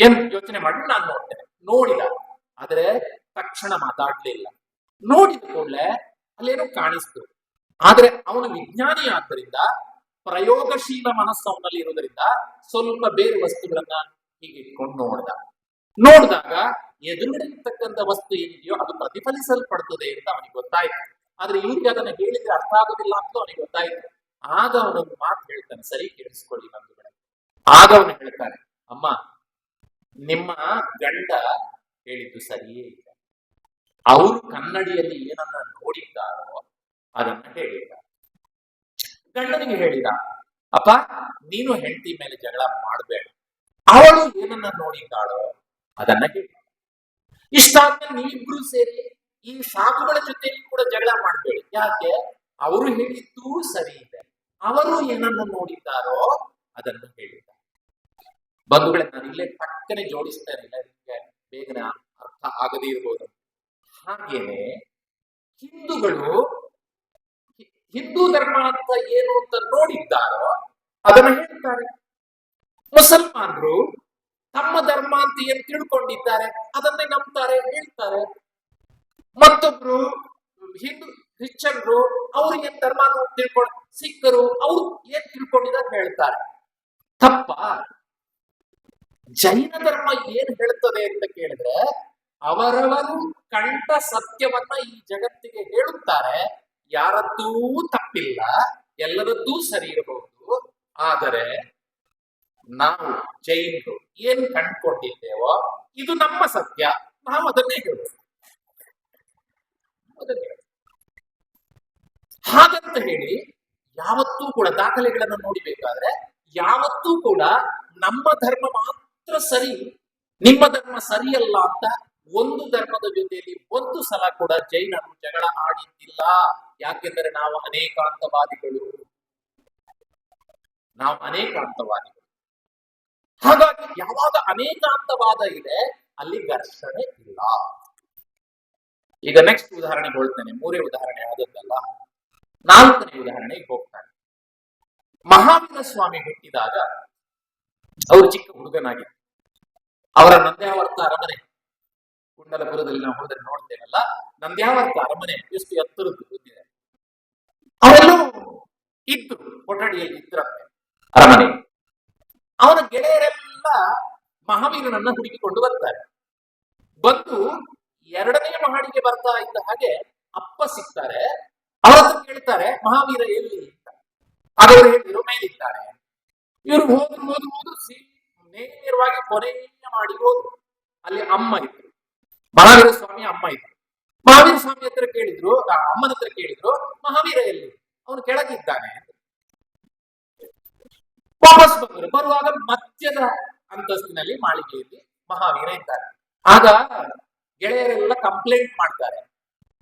ಏನ್ ಯೋಚನೆ ಮಾಡಿ ನಾನು ನೋಡ್ತೇನೆ ನೋಡಿದ ಆದ್ರೆ ತಕ್ಷಣ ಮಾತಾಡ್ಲಿಲ್ಲ ನೋಡಿದ ಕೂಡಲೇ ಅಲ್ಲೇನು ಕಾಣಿಸ್ತು. ಆದ್ರೆ ಅವನು ವಿಜ್ಞಾನಿ ಆದ್ದರಿಂದ ಪ್ರಯೋಗಶೀಲ ಮನಸ್ಸು ಅವನಲ್ಲಿ ಇರೋದ್ರಿಂದ ಸ್ವಲ್ಪ ಬೇರೆ ವಸ್ತುಗಳನ್ನ ಹೀಗೆ ಇಟ್ಕೊಂಡು ನೋಡ್ದ. ನೋಡಿದಾಗ ಎದುರುಗಡೆ ವಸ್ತು ಏನಿದೆಯೋ ಅದು ಪ್ರತಿಫಲಿಸಲ್ಪಡ್ತದೆ ಅಂತ ಅವನಿಗೆ ಗೊತ್ತಾಯ್ತು. ಆದ್ರೆ ಇವ್ರಿಗೆ ಅದನ್ನ ಹೇಳಿದ್ರೆ ಅರ್ಥ ಆಗೋದಿಲ್ಲ ಅಂತ ಅವನಿಗೆ ಗೊತ್ತಾಯ್ತು. ಆಗ ಅವನೊಂದು ಮಾತು ಹೇಳ್ತಾನೆ. ಸರಿ, ಕೇಳಿಸ್ಕೊಳ್ಳಿ ಬಂಧುಗಳೇ. ಆಗ ಅವನು ಹೇಳ್ತಾನೆ, ಅಮ್ಮ ನಿಮ್ಮ ಗಂಡ ಹೇಳಿದ್ದು ಸರಿಯೇ ಇಲ್ಲ. ಅವರು ಕನ್ನಡಿಯಲ್ಲಿ ಏನನ್ನ ನೋಡಿದ್ದಾರೋ ಅದನ್ನ ಹೇಳಿದ ಗಂಡನಿಗೆ ಹೇಳಿದ, ಅಪ್ಪ, ನೀನು ಹೆಂಡತಿ ಮೇಲೆ ಜಗಳ ಮಾಡಬೇಡ. ಅವಳು ಏನನ್ನ ನೋಡಿದ್ದಾಳೋ ಅದನ್ನ ಹೇಳಿ. ಇಷ್ಟಾದ್ಮೇಲೆ ನೀವಿಬ್ರು ಸೇರಿ ಈ ಸಾಕುಗಳ ಜೊತೆ ಕೂಡ ಜಗಳ ಮಾಡಬೇಡಿ. ಯಾಕೆ? ಅವರು ಹೇಳಿದ್ದು ಸರಿ ಇದೆ ಅವರು ಏನನ್ನ ನೋಡಿದ್ದಾರೋ ಅದನ್ನು ಹೇಳಿದ್ದಾರೆ ಬಂಧುಗಳೇ ಇಲ್ಲೇ ಪಕ್ಕನೆ ಜೋಡಿಸ್ತೇನೆ ಇಲ್ಲ ನಿಮಗೆ ಬೇಗನೆ ಅರ್ಥ ಆಗದೇ ಇರ್ಬೋದು. ಹಾಗೇನೆ ಹಿಂದೂಗಳು ಹಿಂದೂ ಧರ್ಮ ಅಂತ ಏನು ಅಂತ ನೋಡಿದ್ದಾರೋ ಅದನ್ನ ಹೇಳ್ತಾರೆ. ಮುಸಲ್ಮಾನರು ತಮ್ಮ ಧರ್ಮ ಅಂತ ಏನ್ ತಿಳ್ಕೊಂಡಿದ್ದಾರೆ ಅದನ್ನೇ ನಂಬ್ತಾರೆ, ಹೇಳ್ತಾರೆ. ಮತ್ತೊಬ್ರು ಹಿಂದೂ ಕ್ರಿಶ್ಚಿಯನ್ರು ಅವ್ರು ಏನ್ ಧರ್ಮ ತಿಳ್ಕೊಂಡು ಸಿಖ್ಖರು ಅವ್ರು ಏನ್ ತಿಳ್ಕೊಂಡಿದ್ದಾರೆ ಹೇಳ್ತಾರೆ. ತಪ್ಪ. ಜೈನ ಧರ್ಮ ಏನ್ ಹೇಳ್ತದೆ ಅಂತ ಕೇಳಿದ್ರೆ, ಅವರವರು ಕಂಠ ಸತ್ಯವನ್ನ ಈ ಜಗತ್ತಿಗೆ ಹೇಳುತ್ತಾರೆ. ಯಾರದ್ದೂ ತಪ್ಪಿಲ್ಲ, ಎಲ್ಲರದ್ದೂ ಸರಿ ಇರಬಹುದು. ಆದರೆ ನಾವು ಜೈನರು ಏನ್ ಕಂಡ್ಕೊಂಡಿದ್ದೇವೋ, ಇದು ನಮ್ಮ ಸತ್ಯ. ನಾವು ಅದನ್ನೇ ಹೇಳಬಹುದು. ಹಾಗಂತ ಹೇಳಿ, ಯಾವತ್ತೂ ಕೂಡ ದಾಖಲೆಗಳನ್ನು ನೋಡಿಬೇಕಾದ್ರೆ, ಯಾವತ್ತೂ ಕೂಡ ನಮ್ಮ ಧರ್ಮ ಮಾತ್ರ ಸರಿ. ನಿಮ್ಮ ಧರ್ಮ ಸರಿಯಲ್ಲ ಅಂತ ಒಂದು ಧರ್ಮದ ಜೊತೆಯಲ್ಲಿ ಒಂದು ಸಲ ಕೂಡ ಜೈನರು ಜಗಳ ಆಡಿದ್ದಿಲ್ಲ ಯಾಕೆಂದರೆ ನಾವು ಅನೇಕಾಂತವಾದಿಗಳು. ನಾವು ಅನೇಕಾಂತವಾದಿಗಳು. ಹಾಗಾಗಿ ಯಾವಾಗ ಅನೇಕಾಂತವಾದ ಇದೆ, ಅಲ್ಲಿ ಘರ್ಷಣೆ ಇಲ್ಲ. ಈಗ ನೆಕ್ಸ್ಟ್ ಉದಾಹರಣೆ ಹೇಳ್ತೇನೆ. ಮೂರೇ ಉದಾಹರಣೆ ಆದದ್ದಲ್ಲ ನಾಲ್ಕನೇ ಉದಾಹರಣೆಗೆ ಹೋಗ್ತಾನೆ. ಮಹಾವೀರ ಸ್ವಾಮಿ ಹುಟ್ಟಿದಾಗ, ಅವರು ಚಿಕ್ಕ ಹುಡುಗನಾಗಿದ್ದರು ಅವರ ನಂದ್ಯಾವರ್ತ ಅರಮನೆ. ಕುಂಡಲಪುರದಲ್ಲಿ ನಾವು ಹೋದರೆ ನೋಡ್ತೇವಲ್ಲ, ನಂದ್ಯಾವರ್ತ ಅರಮನೆ ಎಷ್ಟು ಎತ್ತರದ್ದು ಗೊತ್ತಿದೆ ಅವರು ಇದ್ರು ಕೊಠಡಿಯಲ್ಲಿ ಇದ್ರಂತೆ. ಅರಮನೆ. ಅವನ ಗೆಳೆಯರೆಲ್ಲ ಮಹಾವೀರನನ್ನ ಹುಡುಕಿಕೊಂಡು ಬರ್ತಾರೆ. ಬಂದು ಎರಡನೇ ಮಹಡಿಗೆ ಬರ್ತಾ ಇದ್ದ ಹಾಗೆ ಅಪ್ಪ ಸಿಗ್ತಾರೆ ಅವರ ಹತ್ರ ಕೇಳ್ತಾರೆ, ಮಹಾವೀರ ಎಲ್ಲಿ? ಅಂತ. ಅವರು ಹೇಳಿದ್ರು ಮೇಲಿದ್ದಾರೆ ಇವರು ಹೋದ್ರು ಹೋದ್ರು ಹೋದ್ರು ನೇರವಾಗಿ ಕೊನೆಯ ಮಾಡಿ ಹೋದ್ರು ಅಲ್ಲಿ ಅಮ್ಮ ಇದ್ರು. ಮಹಾವೀರ ಸ್ವಾಮಿ ಅಮ್ಮ ಇದ್ರು. ಮಹಾವೀರ ಸ್ವಾಮಿ ಹತ್ರ ಕೇಳಿದ್ರು ಅಮ್ಮನ ಹತ್ರ ಕೇಳಿದ್ರು, ಮಹಾವೀರ ಎಲ್ಲಿ? ಅವನು ಕೆಳಗಿದ್ದಾನೆ ವಾಪಸ್ ಬಂದರು. ಬರುವಾಗ ಮಧ್ಯದ ಅಂತಸ್ತಿನಲ್ಲಿ ಮಾಳಿಗೆಯಲ್ಲಿ ಮಹಾವೀರ ಇದ್ದಾರೆ. ಆಗ ಗೆಳೆಯರೆಲ್ಲ ಕಂಪ್ಲೇಂಟ್ ಮಾಡ್ತಾರೆ.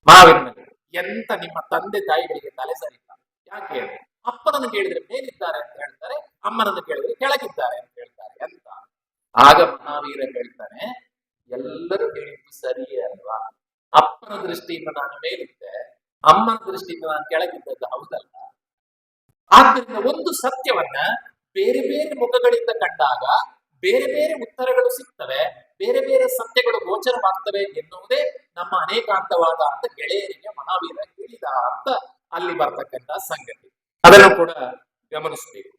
ಮಹಾವೀರನಲ್ಲಿ, ಎಂತ ನಿಮ್ಮ ತಂದೆ ತಾಯಿಗಳಿಗೆ ತಲೆ ಸರಿ ಯಾಕೆ ಅಪ್ಪನನ್ನು ಕೇಳಿದ್ರೆ ಮೇಲಿದ್ದಾರೆ ಅಂತ ಹೇಳ್ತಾರೆ, ಅಮ್ಮನನ್ನು ಕೇಳಿದ್ರೆ ಕೆಳಗಿದ್ದಾರೆ ಅಂತ ಹೇಳ್ತಾರೆ ಅಂತ. ಆಗ ಮಹಾವೀರ ಹೇಳ್ತಾನೆ, ಎಲ್ಲರೂ ಹೇಳಿದ್ದು ಸರಿಯೇ ಅಲ್ವಾ? ಅಪ್ಪನ ದೃಷ್ಟಿಯಿಂದ ನಾನು ಮೇಲಿದ್ದೆ, ಅಮ್ಮನ ದೃಷ್ಟಿಯಿಂದ ನಾನು ಕೆಳಗಿದ್ದದ್ದು ಹೌದಲ್ಲ? ಆದ್ದರಿಂದ ಒಂದು ಸತ್ಯವನ್ನ ಬೇರೆ ಬೇರೆ ಮುಖಗಳಿಂದ ಕಂಡಾಗ ಬೇರೆ ಬೇರೆ ಉತ್ತರಗಳು ಸಿಗ್ತವೆ, ಬೇರೆ ಬೇರೆ ಸತ್ಯಗಳು ಗೋಚರವಾಗ್ತವೆ ಎನ್ನುವುದೇ ನಮ್ಮ ಅನೇಕಾಂತವಾದ ಅಂತ ಗೆಳೆಯರಿಗೆ ಮಹಾವೀರ ಹೇಳಿದ ಅಂತ ಅಲ್ಲಿ ಬರ್ತಕ್ಕಂಥ ಸಂಗತಿ. ಅದನ್ನು ಕೂಡ ಗಮನಿಸಬೇಕು.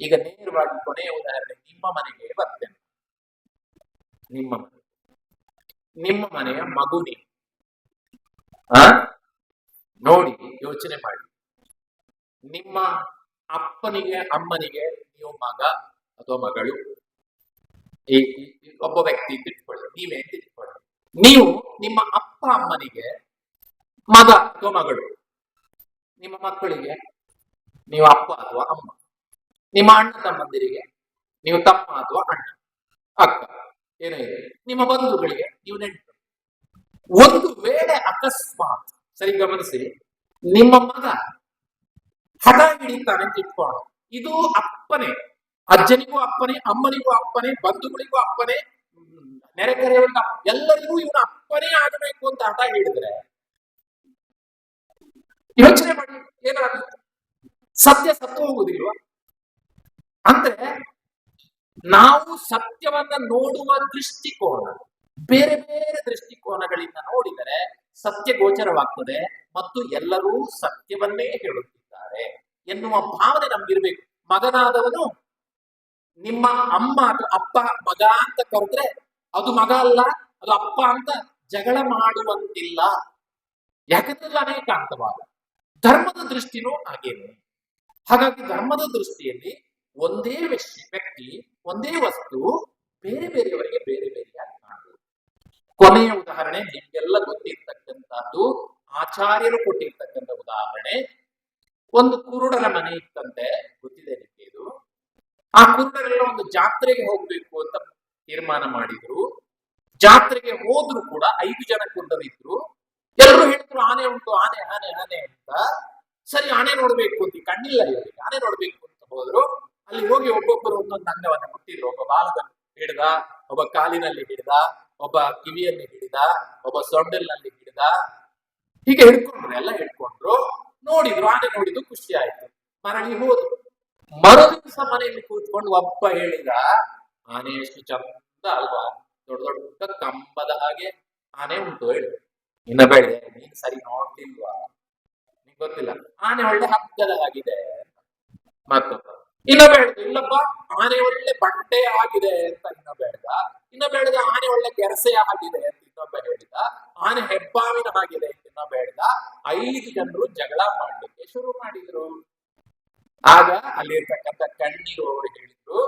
ಈಗ ನೇರವಾಗಿ ಕೊನೆಯ ಉದಾಹರಣೆ ನಿಮ್ಮ ಮನೆಗೆ ಬರ್ತೇನೆ. ನಿಮ್ಮ ಮನೆ. ನಿಮ್ಮ ಮನೆಯ ಮಗು ನೀವು ಆ? ನೋಡಿ ಯೋಚನೆ ಮಾಡಿ. ನಿಮ್ಮ ಅಪ್ಪನಿಗೆ ಅಮ್ಮನಿಗೆ ನೀವು ಮಗ ಅಥವಾ ಮಗಳು? ಈ ಒಬ್ಬ ವ್ಯಕ್ತಿ ತಿಳ್ಕೊಳ್ಳಿ ನೀವೇ ತಿಳ್ಕೊಳ್ಳಿ. ನೀವು ನಿಮ್ಮ ಅಪ್ಪ ಅಮ್ಮನಿಗೆ ಮಗ ಅಥವಾ ಮಗಳು? ನಿಮ್ಮ ಮಕ್ಕಳಿಗೆ? ನೀವು ಅಪ್ಪ ಅಥವಾ ಅಮ್ಮ, ನಿಮ್ಮ ಅಣ್ಣ ತಮ್ಮಂದಿರಿಗೆ ನೀವು ತಮ್ಮ ಅಥವಾ ಅಣ್ಣ, ಅಕ್ಕ, ಏನೇ ನಿಮ್ಮ ಬಂಧುಗಳಿಗೆ ನೀವು ನೆಂಟರು. ಒಂದು ವೇಳೆ ಅಕಸ್ಮಾತ್, ಸರಿ ಗಮನಿಸಿ, ನಿಮ್ಮ ಮಗ ಹಠ ಹಿಡಿತಾನೆ ಅಂತ ಇದು ಅಪ್ಪನೇ, ಅಜ್ಜನಿಗೂ ಅಪ್ಪನೇ, ಅಮ್ಮನಿಗೂ ಅಪ್ಪನೇ, ಬಂಧುಗಳಿಗೂ ಅಪ್ಪನೇ, ನೆರೆಕೆರೆಯವರಿಗೆ ಎಲ್ಲರಿಗೂ ಇವನ ಅಪ್ಪನೇ ಆಗಬೇಕು ಅಂತ ಹಠ ಹಿಡಿದ್ರೆ ಯೋಚನೆ ಮಾಡಿ, ಏನಾಗುತ್ತೆ? ಸತ್ಯ ಸತ್ತು ಹೋಗುದಿಲ್ವ? ಅಂದ್ರೆ ನಾವು ಸತ್ಯವನ್ನ ನೋಡುವ ದೃಷ್ಟಿಕೋನ, ಬೇರೆ ಬೇರೆ ದೃಷ್ಟಿಕೋನಗಳಿಂದ ನೋಡಿದರೆ ಸತ್ಯ ಗೋಚರವಾಗ್ತದೆ ಮತ್ತು ಎಲ್ಲರೂ ಸತ್ಯವನ್ನೇ ಹೇಳುತ್ತಿದ್ದಾರೆ ಎನ್ನುವ ಭಾವನೆ ನಮ್ಗಿರ್ಬೇಕು. ಮಗನಾದವನು ನಿಮ್ಮ ಅಮ್ಮ ಅಪ್ಪ ಮಗ ಅಂತ ಕರೆದ್ರೆ ಅದು ಮಗ ಅಲ್ಲ, ಅದು ಅಪ್ಪ ಅಂತ ಜಗಳ ಮಾಡುವಂತಿಲ್ಲ. ಯಾಕಂದ್ರೆ ಅನೇಕ ಅನೇಕಾಂತವಾದ. ಧರ್ಮದ ದೃಷ್ಟಿನೂ ಹಾಗೇನೆ. ಹಾಗಾಗಿ ಧರ್ಮದ ದೃಷ್ಟಿಯಲ್ಲಿ ಒಂದೇ ವ್ಯಕ್ತಿ ವ್ಯಕ್ತಿ, ಒಂದೇ ವಸ್ತು ಬೇರೆ ಬೇರೆಯವರಿಗೆ ಬೇರೆ ಬೇರೆಯಾಗಿ ಕಾಣಬಹುದು ಕೊನೆಯ ಉದಾಹರಣೆ, ನಿಮ್ಗೆಲ್ಲ ಗೊತ್ತಿರ್ತಕ್ಕಂಥದ್ದು, ಆಚಾರ್ಯರು ಕೊಟ್ಟಿರ್ತಕ್ಕಂಥ ಉದಾಹರಣೆ. ಒಂದು ಕುರುಡನ ಮನೆ ಇತ್ತಂತೆ, ಗೊತ್ತಿದೆ ನಿಮಗೆ ಇದು? ಆ ಕುರುಡರೆಲ್ಲ ಒಂದು ಜಾತ್ರೆಗೆ ಹೋಗ್ಬೇಕು ಅಂತ ತೀರ್ಮಾನ ಮಾಡಿದ್ರು. ಜಾತ್ರೆಗೆ ಹೋದ್ರು ಕೂಡ ಐದು ಜನ ಕುರುಡರಿದ್ರು ಎಲ್ಲರೂ ಹೇಳಿದ್ರು, ಆನೆ ಉಂಟು, ಆನೆ ಆನೆ ಆನೆ ಅಂತ. ಸರಿ, ಆನೆ ನೋಡ್ಬೇಕು ಅಂತ. ಕಣ್ಣಿಲ್ಲ ಇವರಿಗೆ ಆನೆ ನೋಡ್ಬೇಕು ಅಂತ ಹೋದ್ರು. ಅಲ್ಲಿ ಹೋಗಿ ಒಬ್ಬೊಬ್ಬರು ಒಂದೊಂದು ಅಂಗವನ್ನು ಮುಟ್ಟಿದ್ರು. ಒಬ್ಬ ಬಾಲದ ಹಿಡ್ದ, ಒಬ್ಬ ಕಾಲಿನಲ್ಲಿ ಹಿಡಿದ, ಒಬ್ಬ ಕಿವಿಯಲ್ಲಿ ಹಿಡಿದ, ಒಬ್ಬ ಸೊಂಡಲ್ನಲ್ಲಿ ಹಿಡ್ದ. ಹೀಗೆ ಹಿಡ್ಕೊಂಡ್ರು, ಎಲ್ಲ ಹಿಡ್ಕೊಂಡ್ರು. ನೋಡಿದ್ರು, ಆನೆ ನೋಡಿದ್ರು ಖುಷಿ ಆಯ್ತು. ಮರಳಿ ಹೋದ್ರು. ಮರು ದಿವಸ ಮನೆಯಲ್ಲಿ ಕೂತ್ಕೊಂಡು ಒಬ್ಬ ಹೇಳಿದ, ಆನೆ ಎಷ್ಟು ಚಂದ ಅಲ್ವಾ? ದೊಡ್ಡ ದೊಡ್ಡ ಕಂಬದ ಹಾಗೆ ಆನೆ ಉಂಟು. ಹೇಳಿ. ಇನ್ನ ಬೇಡ, ನೀನ್ ಸರಿ ನೋಡ್ಲಿಲ್ವಾ ನಿಂಗ್ ಗೊತ್ತಿಲ್ಲ. ಆನೆ ಒಳ್ಳೆ ಹಗ್ಗದ ಆಗಿದೆ ಮತ್ತೊಬ್ಬ ಇನ್ನ ಬೇಡ ಇಲ್ಲಪ್ಪ, ಆನೆ ಒಳ್ಳೆ ಬಟ್ಟೆ ಆಗಿದೆ ಅಂತ ಇನ್ನೊಬ್ಬ ಹೇಳಿದ ಇನ್ನ ಬೇಡದ ಆನೆ ಒಳ್ಳೆ ಕೆರಸೆಯ ಆಗಿದೆ ಅಂತ ಇನ್ನೊಬ್ಬ ಹೇಳಿದ. ಆನೆ ಹೆಬ್ಬಾವಿನ ಆಗಿದೆ ಅಂತ ಇನ್ನೊಬ್ಬ ಹೇಳಿದ. ಐದು ಜನರು ಜಗಳ ಮಾಡ್ಲಿಕ್ಕೆ ಶುರು ಮಾಡಿದ್ರು. ಆಗ ಅಲ್ಲಿರ್ತಕ್ಕಂಥ ಕಣ್ಣೀರು ಅವರು ಹೇಳಿದ್ರು,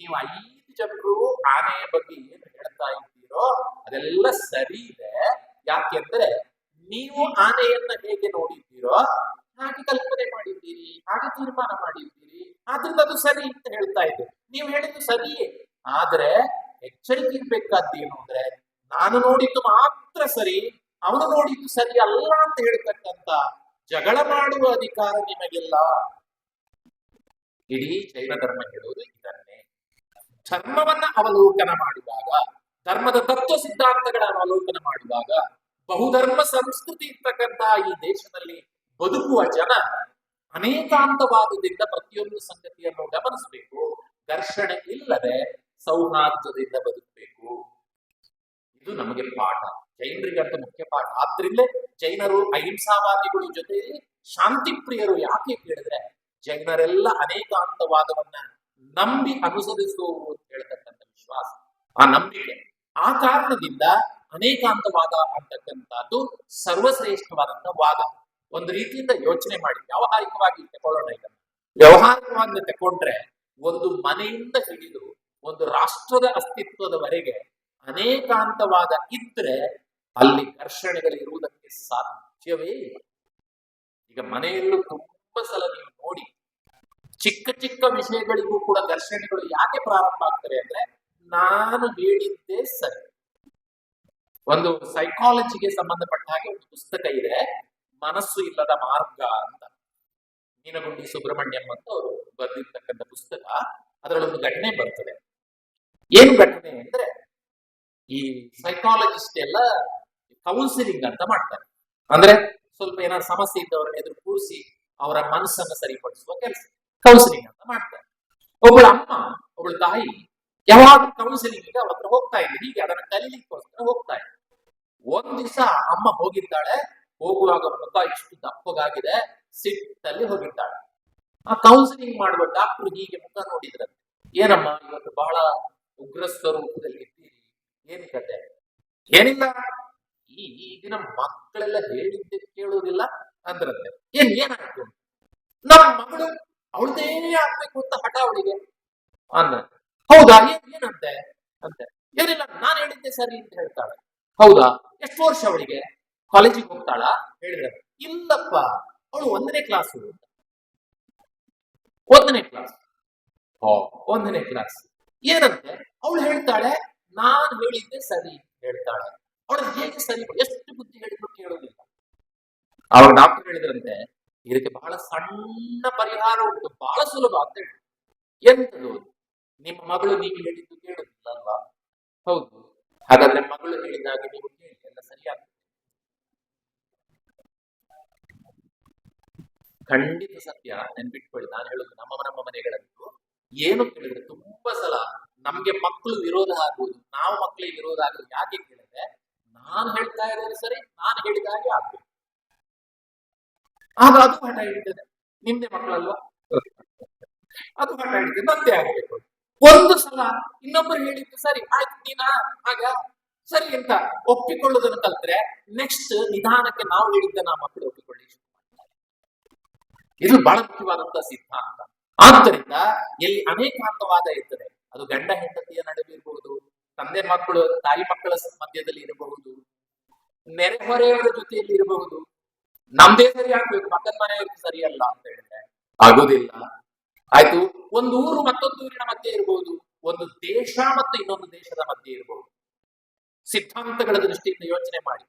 ನೀವು ಐದು ಜನರು ಆನೆಯ ಬಗ್ಗೆ ಏನು ಹೇಳ್ತಾ ಇದ್ದೀರೋ ಅದೆಲ್ಲ ಸರಿ ಇದೆ. ಯಾಕೆಂದ್ರೆ ನೀವು ಆನೆಯನ್ನ ಹೇಗೆ ನೋಡಿದ್ದೀರೋ ಹಾಗೆ ಕಲ್ಪನೆ ಮಾಡಿದ್ದೀರಿ, ಹಾಗೆ ತೀರ್ಮಾನ ಮಾಡಿದ್ದೀರಿ, ಆದ್ರಿಂದ ಅದು ಸರಿ ಅಂತ ಹೇಳ್ತಾ ಇದ್ದೆ. ನೀವು ಹೇಳಿದ್ದು ಸರಿಯೇ. ಆದ್ರೆ ಎಚ್ಚರಿಕೆ ಇರ್ಬೇಕಾದ್ದೇನು ಅಂದ್ರೆ, ನಾನು ನೋಡಿದ್ದು ಮಾತ್ರ ಸರಿ, ಅವನು ನೋಡಿದ್ದು ಸರಿ ಅಲ್ಲ ಅಂತ ಹೇಳ್ತಕ್ಕಂತ ಜಗಳ ಮಾಡುವ ಅಧಿಕಾರ ನಿಮಗಿಲ್ಲ. ಇಡೀ ಜೈನ ಧರ್ಮ ಹೇಳುವುದು ಇದನ್ನೇ. ಧರ್ಮವನ್ನ ಅವಲೋಕನ ಮಾಡುವಾಗ, ಧರ್ಮದ ತತ್ವ ಸಿದ್ಧಾಂತಗಳ ಅವಲೋಕನ ಮಾಡುವಾಗ ಬಹುಧರ್ಮ ಸಂಸ್ಕೃತಿ ಇರ್ತಕ್ಕಂತಹ ಈ ದೇಶದಲ್ಲಿ ಬದುಕುವ ಜನ ಅನೇಕಾಂತವಾದದಿಂದ ಪ್ರತಿಯೊಂದು ಸಂಗತಿಯನ್ನು ಗಮನಿಸಬೇಕು. ಘರ್ಷಣೆ ಇಲ್ಲದೆ ಸೌಹಾರ್ದದಿಂದ ಬದುಕಬೇಕು. ಇದು ನಮಗೆ ಪಾಠ. ಜೈನರಿಗಂತ ಮುಖ್ಯ ಪಾಠ. ಆದ್ರಿಂದ ಜೈನರು, ಅಹಿಂಸಾವಾದಿಗಳು ಜೊತೆಯಲ್ಲಿ ಶಾಂತಿ ಪ್ರಿಯರು ಯಾಕೆ ಕೇಳಿದ್ರೆ ಜೈನರೆಲ್ಲ ಅನೇಕಾಂತವಾದವನ್ನ ನಂಬಿ ಅನುಸರಿಸುವವರು ಅಂತ ಹೇಳ್ತಕ್ಕಂಥ ವಿಶ್ವಾಸ. ಆ ನಂಬಿಕೆ. ಆ ಕಾರಣದಿಂದ ಅನೇಕಾಂತವಾದ ಅಂತಕ್ಕಂಥದ್ದು ಸರ್ವಶ್ರೇಷ್ಠವಾದಂತಹ ವಾದ. ಒಂದು ರೀತಿಯಿಂದ ಯೋಚನೆ ಮಾಡಿ. ವ್ಯಾವಹಾರಿಕವಾಗಿ ತಗೊಳ್ಳೋಣ ಇದನ್ನು ವ್ಯವಹಾರಿಕವಾಗಿ ತಗೊಂಡ್ರೆ ಒಂದು ಮನೆಯಿಂದ ಹಿಡಿದು ಒಂದು ರಾಷ್ಟ್ರದ ಅಸ್ತಿತ್ವದವರೆಗೆ ಅನೇಕಾಂತವಾದ ಇದ್ರೆ ಅಲ್ಲಿ ಘರ್ಷಣೆಗಳು ಇರುವುದಕ್ಕೆ ಸಾಧ್ಯವೇ ಇಲ್ಲ. ಈಗ ಮನೆಯಲ್ಲೂ ತುಂಬಾ ಸಲ ನೀವು ನೋಡಿ, ಚಿಕ್ಕ ಚಿಕ್ಕ ವಿಷಯಗಳಿಗೂ ಕೂಡ ಘರ್ಷಣೆಗಳು ಯಾಕೆ ಪ್ರಾರಂಭ ಆಗ್ತವೆ ಅಂದ್ರೆ ನಾನು ಹೇಳಿದ್ದೇ ಸರಿ. ಒಂದು ಸೈಕಾಲಜಿಗೆ ಸಂಬಂಧಪಟ್ಟ ಹಾಗೆ ಒಂದು ಪುಸ್ತಕ ಇದೆ, ಮನಸ್ಸು ಇಲ್ಲದ ಮಾರ್ಗ ಅಂತ. ಮೀನಗುಂಡಿ ಸುಬ್ರಹ್ಮಣ್ಯಂ ಅಂತ ಅವರು ಬರೆದಿರ್ತಕ್ಕಂಥ ಪುಸ್ತಕ ಅದರಲ್ಲೊಂದು ಘಟನೆ ಬರ್ತದೆ. ಏನು ಘಟನೆ ಅಂದ್ರೆ, ಈ ಸೈಕಾಲಜಿಸ್ಟ್ ಎಲ್ಲ ಕೌನ್ಸಿಲಿಂಗ್ ಅಂತ ಮಾಡ್ತಾರೆ. ಅಂದ್ರೆ ಸ್ವಲ್ಪ ಏನಾದ್ರು ಸಮಸ್ಯೆ ಇದ್ದವ್ರನ್ನ ಎದುರು ಕೂರಿಸಿ ಅವರ ಮನಸ್ಸನ್ನು ಸರಿಪಡಿಸುವ ಕೆಲಸ ಕೌನ್ಸಿಲಿಂಗ್ ಅಂತ ಮಾಡ್ತಾರೆ. ಒಬ್ಬಳ ಅಮ್ಮ, ಒಬ್ಬಳ ತಾಯಿ ಯಾವಾಗ ಕೌನ್ಸಿಲಿಂಗ್ ಅವತ್ರ ಹೋಗ್ತಾ ಇದ್ದೆ ಹೀಗೆ ಅದನ್ನ ಕಲೀಲಿಕ್ಕೋಸ್ಕರ ಹೋಗ್ತಾ ಇದ್ದೆ ಒಂದ್ ದಿವಸ ಅಮ್ಮ ಹೋಗಿದ್ದಾಳೆ ಹೋಗುವಾಗ ಮುಖ ಇಷ್ಟು ದಪ್ಪಗಾಗಿದೆ, ಸಿಟ್ಟಲ್ಲಿ ಹೋಗಿದ್ದಾಳೆ ಆ ಕೌನ್ಸಿಲಿಂಗ್ ಮಾಡುವ ಡಾಕ್ಟರ್ ಹೀಗೆ ಮುಖ ನೋಡಿದ್ರಂತೆ ಏನಮ್ಮ, ಇವತ್ತು ಬಹಳ ಉಗ್ರ ಸ್ವರೂಪದಲ್ಲಿ ಇದ್ದೀರಿ, ಏನ್ ಕತೆ? ಏನಿಲ್ಲ. ಈ ಈಗಿನ ಮಕ್ಕಳೆಲ್ಲ ಹೇಳಿದ್ದೆ ಕೇಳುವುದಿಲ್ಲ ಅಂದ್ರಂತೆ. ಏನ್, ಏನಾಯ್ತು? ನಮ್ಮ ಮಗಳು ಅವಳದೇ ಆಗ್ಬೇಕು ಅಂತ ಹಠ ಅವಳಿಗೆ. ಅಂದ ಹೌದಾ, ಏನ್, ಏನಂತೆ? ಅಂತೆ. ಏನಿಲ್ಲ, ನಾನು ಹೇಳಿದ್ದೆ ಸರಿ ಅಂತ ಹೇಳ್ತಾಳೆ. ಹೌದಾ? ಎಷ್ಟು ವರ್ಷ ಅವಳಿಗೆ? ಕಾಲೇಜಿಗೆ ಹೋಗ್ತಾಳ? ಹೇಳಿದ್ರೆ ಇಲ್ಲಪ್ಪ ಅವಳು ಒಂದನೇ ಕ್ಲಾಸ್ ಒಂದನೇ ಕ್ಲಾಸ್ ಓ ಒಂದನೇ ಕ್ಲಾಸ್ ಏನಂತೆ? ಅವಳು ಹೇಳ್ತಾಳೆ ನಾನು ಹೇಳಿದ್ದೆ ಸರಿ ಹೇಳ್ತಾಳೆ. ಅವಳು ಹೇಗೆ ಸರಿ ಎಷ್ಟು ಬುದ್ಧಿ ಹೇಳಿದ್ರು ಕೇಳೋದಿಲ್ಲ. ಅವಾಗ ಡಾಕ್ಟರ್ ಹೇಳಿದ್ರಂತೆ ಇದಕ್ಕೆ ಬಹಳ ಸಣ್ಣ ಪರಿಹಾರ ಉಂಟು ಬಹಳ ಸುಲಭ ಅಂತ ಹೇಳಿ ಎಂತದು? ನಿಮ್ಮ ಮಗಳು ನೀವು ಹೇಳಿದ್ದು ಕೇಳೋದಿಲ್ಲ ಅಲ್ವಾ? ಹೌದು. ಹಾಗಾದ್ರೆ ಮಗಳು ಹೇಳಿದಾಗ ನೀವು ಕೇಳಿ ಎಲ್ಲ ಖಂಡಿತ ಸತ್ಯ ನೆನ್ಬಿಟ್ಕೊಳ್ಳಿ ನಾನು ಹೇಳುದು ನಮ್ಮ ನಮ್ಮ ಮನೆಗಳಲ್ಲೂ ಏನು ಕೇಳಿದ್ರೆ ತುಂಬಾ ಸಲ ನಮ್ಗೆ ಮಕ್ಕಳು ವಿರೋಧ ಆಗುವುದು ನಾವು ಮಕ್ಕಳಿಗೆ ವಿರೋಧ ಆಗುದು ಯಾಕೆ ಕೇಳಿದ್ರೆ ನಾನು ಹೇಳ್ತಾ ಇರೋದು ಸರಿ, ನಾನು ಹೇಳಿದ ಹಾಗೆ ಆಗ್ಬೇಕು. ಆಗ ಅದು ಹಠ ಹಿಡಿತದೆ. ನಿಮ್ದೆ ಮಕ್ಕಳಲ್ವಾ? ಅದು ಹಠ ಹಿಡಿತದೆ. ಮತ್ತೆ ಆಗ್ಬೇಕು. ಒಂದು ಸಲ ಇನ್ನೊಬ್ಬರು ಹೇಳಿದ್ದು, ಸರಿ, ಆಯ್ತು, ನೀನಾ? ಆಗ ಸರಿ ಅಂತ ಒಪ್ಪಿಕೊಳ್ಳುವುದನ್ನು ಕಲ್ತ್ರೆ ನೆಕ್ಸ್ಟ್ ನಿಧಾನಕ್ಕೆ ನಾವು ನಾವು ಮಕ್ಕಳು ಒಪ್ಪಿಕೊಳ್ಳಿ. ಇದು ಬಹಳ ಮುಖ್ಯವಾದಂತಹ ಸಿದ್ಧಾಂತ. ಆದ್ದರಿಂದ ಎಲ್ಲಿ ಅನೇಕಾಂತವಾದ ಇರ್ತದೆ, ಅದು ಗಂಡ ಹೆಂಡತಿಯ ನಡುವೆ ಇರಬಹುದು ತಂದೆ ಮಕ್ಕಳು, ತಾಯಿ ಮಕ್ಕಳ ಮಧ್ಯದಲ್ಲಿ ಇರಬಹುದು ನೆರೆಹೊರೆಯವರ ಜೊತೆಯಲ್ಲಿ ಇರಬಹುದು, ನಮ್ದೇ ಸರಿ ಆಗ್ಬೇಕು ಮಕ್ಕಳ ಮನೆಯವ್ರಿಗೆ ಸರಿಯಲ್ಲ ಅಂತ ಹೇಳಿದ್ರೆ ಆಗುದಿಲ್ಲ. ಆಯ್ತು. ಒಂದು ಊರು ಮತ್ತೊಂದು ಊರಿನ ಮಧ್ಯೆ ಇರಬಹುದು ಒಂದು ದೇಶ ಮತ್ತು ಇನ್ನೊಂದು ದೇಶದ ಮಧ್ಯೆ ಇರಬಹುದು ಸಿದ್ಧಾಂತಗಳ ದೃಷ್ಟಿಯಿಂದ ಯೋಚನೆ ಮಾಡಿ.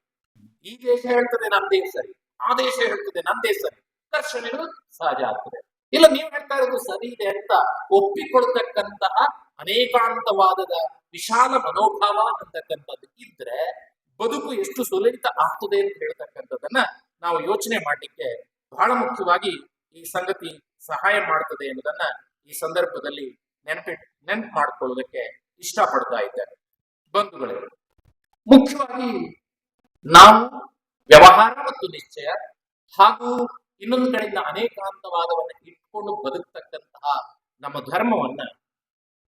ಈ ದೇಶ ಹೇಳ್ತದೆ ನಂದೇ ಸರಿ, ಆ ದೇಶ ಹೇಳ್ತದೆ ನಂದೇ ಸರಿ. ಘರ್ಷಣೆಗಳು ಸಹಜ ಆಗ್ತದೆ. ಇಲ್ಲ, ನೀವು ಹೇಳ್ತಾ ಇರೋದು ಸರಿ ಇದೆ ಅಂತ ಒಪ್ಪಿಕೊಳ್ತಕ್ಕಂತಹ ಅನೇಕಾಂತವಾದದ ವಿಶಾಲ ಮನೋಭಾವ ಅಂತಕ್ಕಂಥದ್ದು ಇದ್ರೆ ಬದುಕು ಎಷ್ಟು ಸುಲಲಿತ ಆಗ್ತದೆ ಅಂತ ಹೇಳ್ತಕ್ಕಂಥದ್ದನ್ನ ನಾವು ಯೋಚನೆ ಮಾಡಲಿಕ್ಕೆ ಬಹಳ ಮುಖ್ಯವಾಗಿ ಈ ಸಂಗತಿ ಸಹಾಯ ಮಾಡ್ತದೆ ಎಂಬುದನ್ನ ಈ ಸಂದರ್ಭದಲ್ಲಿ ನೆನಪಿ ನೆನಪು ಮಾಡ್ಕೊಳ್ಳೋದಕ್ಕೆ ಇಷ್ಟಪಡ್ತಾ ಇದ್ದಾರೆ ಬಂಧುಗಳೇ, ಮುಖ್ಯವಾಗಿ ನಾವು ವ್ಯವಹಾರ ಮತ್ತು ನಿಶ್ಚಯ ಹಾಗೂ ಇನ್ನೊಂದು ಕಡೆಯಿಂದ ಅನೇಕಾಂತವಾದವನ್ನು ಇಟ್ಕೊಂಡು ಬದುಕ್ತಕ್ಕಂತಹ ನಮ್ಮ ಧರ್ಮವನ್ನ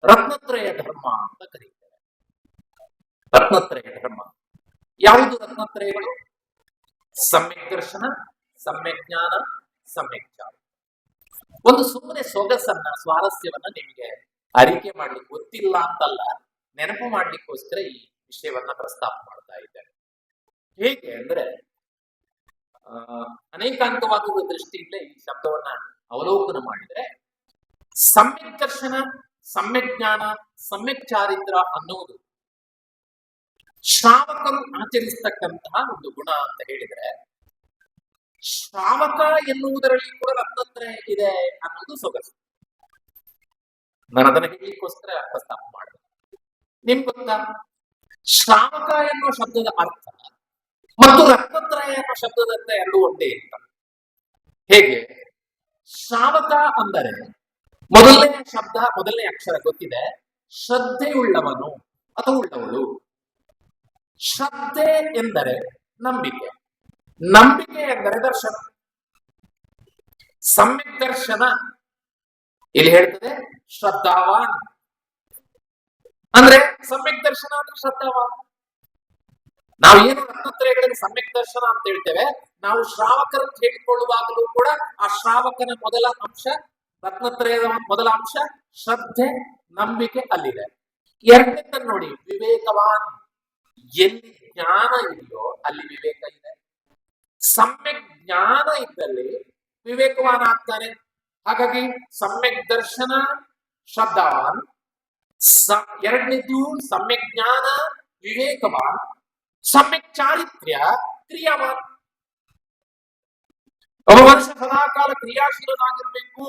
ರತ್ನತ್ರಯ ಧರ್ಮ ಅಂತ ಕರೀತಾರೆ ರತ್ನತ್ರಯ ಧರ್ಮ. ಯಾವುದು ರತ್ನತ್ರಯಗಳು? ಸಮ್ಯಕ್ ದರ್ಶನ, ಸಮ್ಯಕ್ ಜ್ಞಾನ, ಸಮ್ಯಕ್ ಚಾರ ಒಂದು ಸುಮ್ಮನೆ ಸೊಗಸನ್ನ, ಸ್ವಾರಸ್ಯವನ್ನ ನಿಮಗೆ ಅರಿಕೆ ಮಾಡ್ಲಿಕ್ಕೆ ಗೊತ್ತಿಲ್ಲ ಅಂತಲ್ಲ, ನೆನಪು ಮಾಡ್ಲಿಕ್ಕೋಸ್ಕರ ಈ ವಿಷಯವನ್ನ ಪ್ರಸ್ತಾಪ ಮಾಡ್ತಾ ಇದ್ದೇನೆ ಹೇಗೆ ಅಂದ್ರೆ ಅಹ್ ಅನೇಕಾಂತವಾದ ದೃಷ್ಟಿಯಿಂದ ಈ ಶಬ್ದವನ್ನ ಅವಲೋಕನ ಮಾಡಿದ್ರೆ, ಸಮ್ಯಕ್ ದರ್ಶನ, ಸಮ್ಯಕ್ ಜ್ಞಾನ, ಸಮ್ಯಕ್ ಚಾರಿತ್ರ ಅನ್ನುವುದು ಶ್ರಾವಕರು ಆಚರಿಸ್ತಕ್ಕಂತಹ ಒಂದು ಗುಣ ಅಂತ ಹೇಳಿದ್ರೆ ಶ್ರಾವಕ ಎನ್ನುವುದರಲ್ಲಿ ಕೂಡ ರತ್ನತ್ರಯ ಇದೆ ಅನ್ನೋದು ಸೊಗಸು. ನಾನು ಅದನ್ನ ಹೇಳಲಿಕ್ಕೋಸ್ಕರ ಪ್ರಸ್ತಾಪ ಮಾಡಿದೆ. ನಿಮ್ ಗೊತ್ತಾ? ಶ್ರಾವಕ ಎನ್ನುವ ಶಬ್ದದ ಅರ್ಥ ಮತ್ತು ರತ್ನತ್ರಯ ಎನ್ನುವ ಶಬ್ದದ ಅರ್ಥ ಎರಡು ಒಂದೇ ಅಂತ. ಹೇಗೆ? ಶ್ರಾವಕ ಅಂದರೆ ಮೊದಲನೇ ಶಬ್ದ, ಮೊದಲನೇ ಅಕ್ಷರ ಗೊತ್ತಿದೆ. ಶ್ರದ್ಧೆಯುಳ್ಳವನು ಅಥವಾ ಉಳ್ಳವಳು. ಶ್ರದ್ಧೆ ಎಂದರೆ ನಂಬಿಕೆ. ನಂಬಿಕೆ ಎಂದರೆ ದರ್ಶನ ಸಮ್ಯಕ್ ದರ್ಶನ. ಇಲ್ಲಿ ಹೇಳ್ತದೆ? ಶ್ರದ್ಧಾವಾನ್. ಅಂದ್ರೆ ಸಮ್ಯಕ್ ದರ್ಶನ ಅಂದ್ರೆ ಶ್ರದ್ಧಾವಾನ್. ನಾವು ಏನು ರತ್ನತ್ರಯಗಳಲ್ಲಿ ಸಮ್ಯಕ್ ದರ್ಶನ ಅಂತ ಹೇಳ್ತೇವೆ, ನಾವು ಶ್ರಾವಕರನ್ನು ಹೇಳಿಕೊಳ್ಳುವಾಗಲೂ ಕೂಡ ಆ ಶ್ರಾವಕನ ಮೊದಲ ಅಂಶ, ರತ್ನತ್ರಯದ ಮೊದಲ ಅಂಶ, ಶ್ರದ್ಧೆ, ನಂಬಿಕೆ ಅಲ್ಲಿದೆ. ಎರಡನೇದ ನೋಡಿ, ವಿವೇಕವಾನ್. ಎಲ್ಲಿ ಜ್ಞಾನ ಇದೆಯೋ ಅಲ್ಲಿ ವಿವೇಕ ಇದೆ. ಸಮ್ಯಕ್ ಜ್ಞಾನ ಇದ್ದಲ್ಲಿ ವಿವೇಕವಾನ್ ಆಗ್ತಾನೆ ಹಾಗಾಗಿ ಸಮ್ಯಕ್ ದರ್ಶನ ಶ್ರದ್ಧಾವಾನ್ ಸ- ಎರಡನೇದು ಸಮ್ಯಕ್ ಜ್ಞಾನ, ವಿವೇಕವಾನ್, ಸಮ್ಯಕ್ ಚಾರಿತ್ರ್ಯ, ಕ್ರಿಯಾವಾನ್. ಒಬ್ಬ ಮನುಷ್ಯ ಸದಾಕಾಲ ಕ್ರಿಯಾಶೀಲನಾಗಿರ್ಬೇಕು,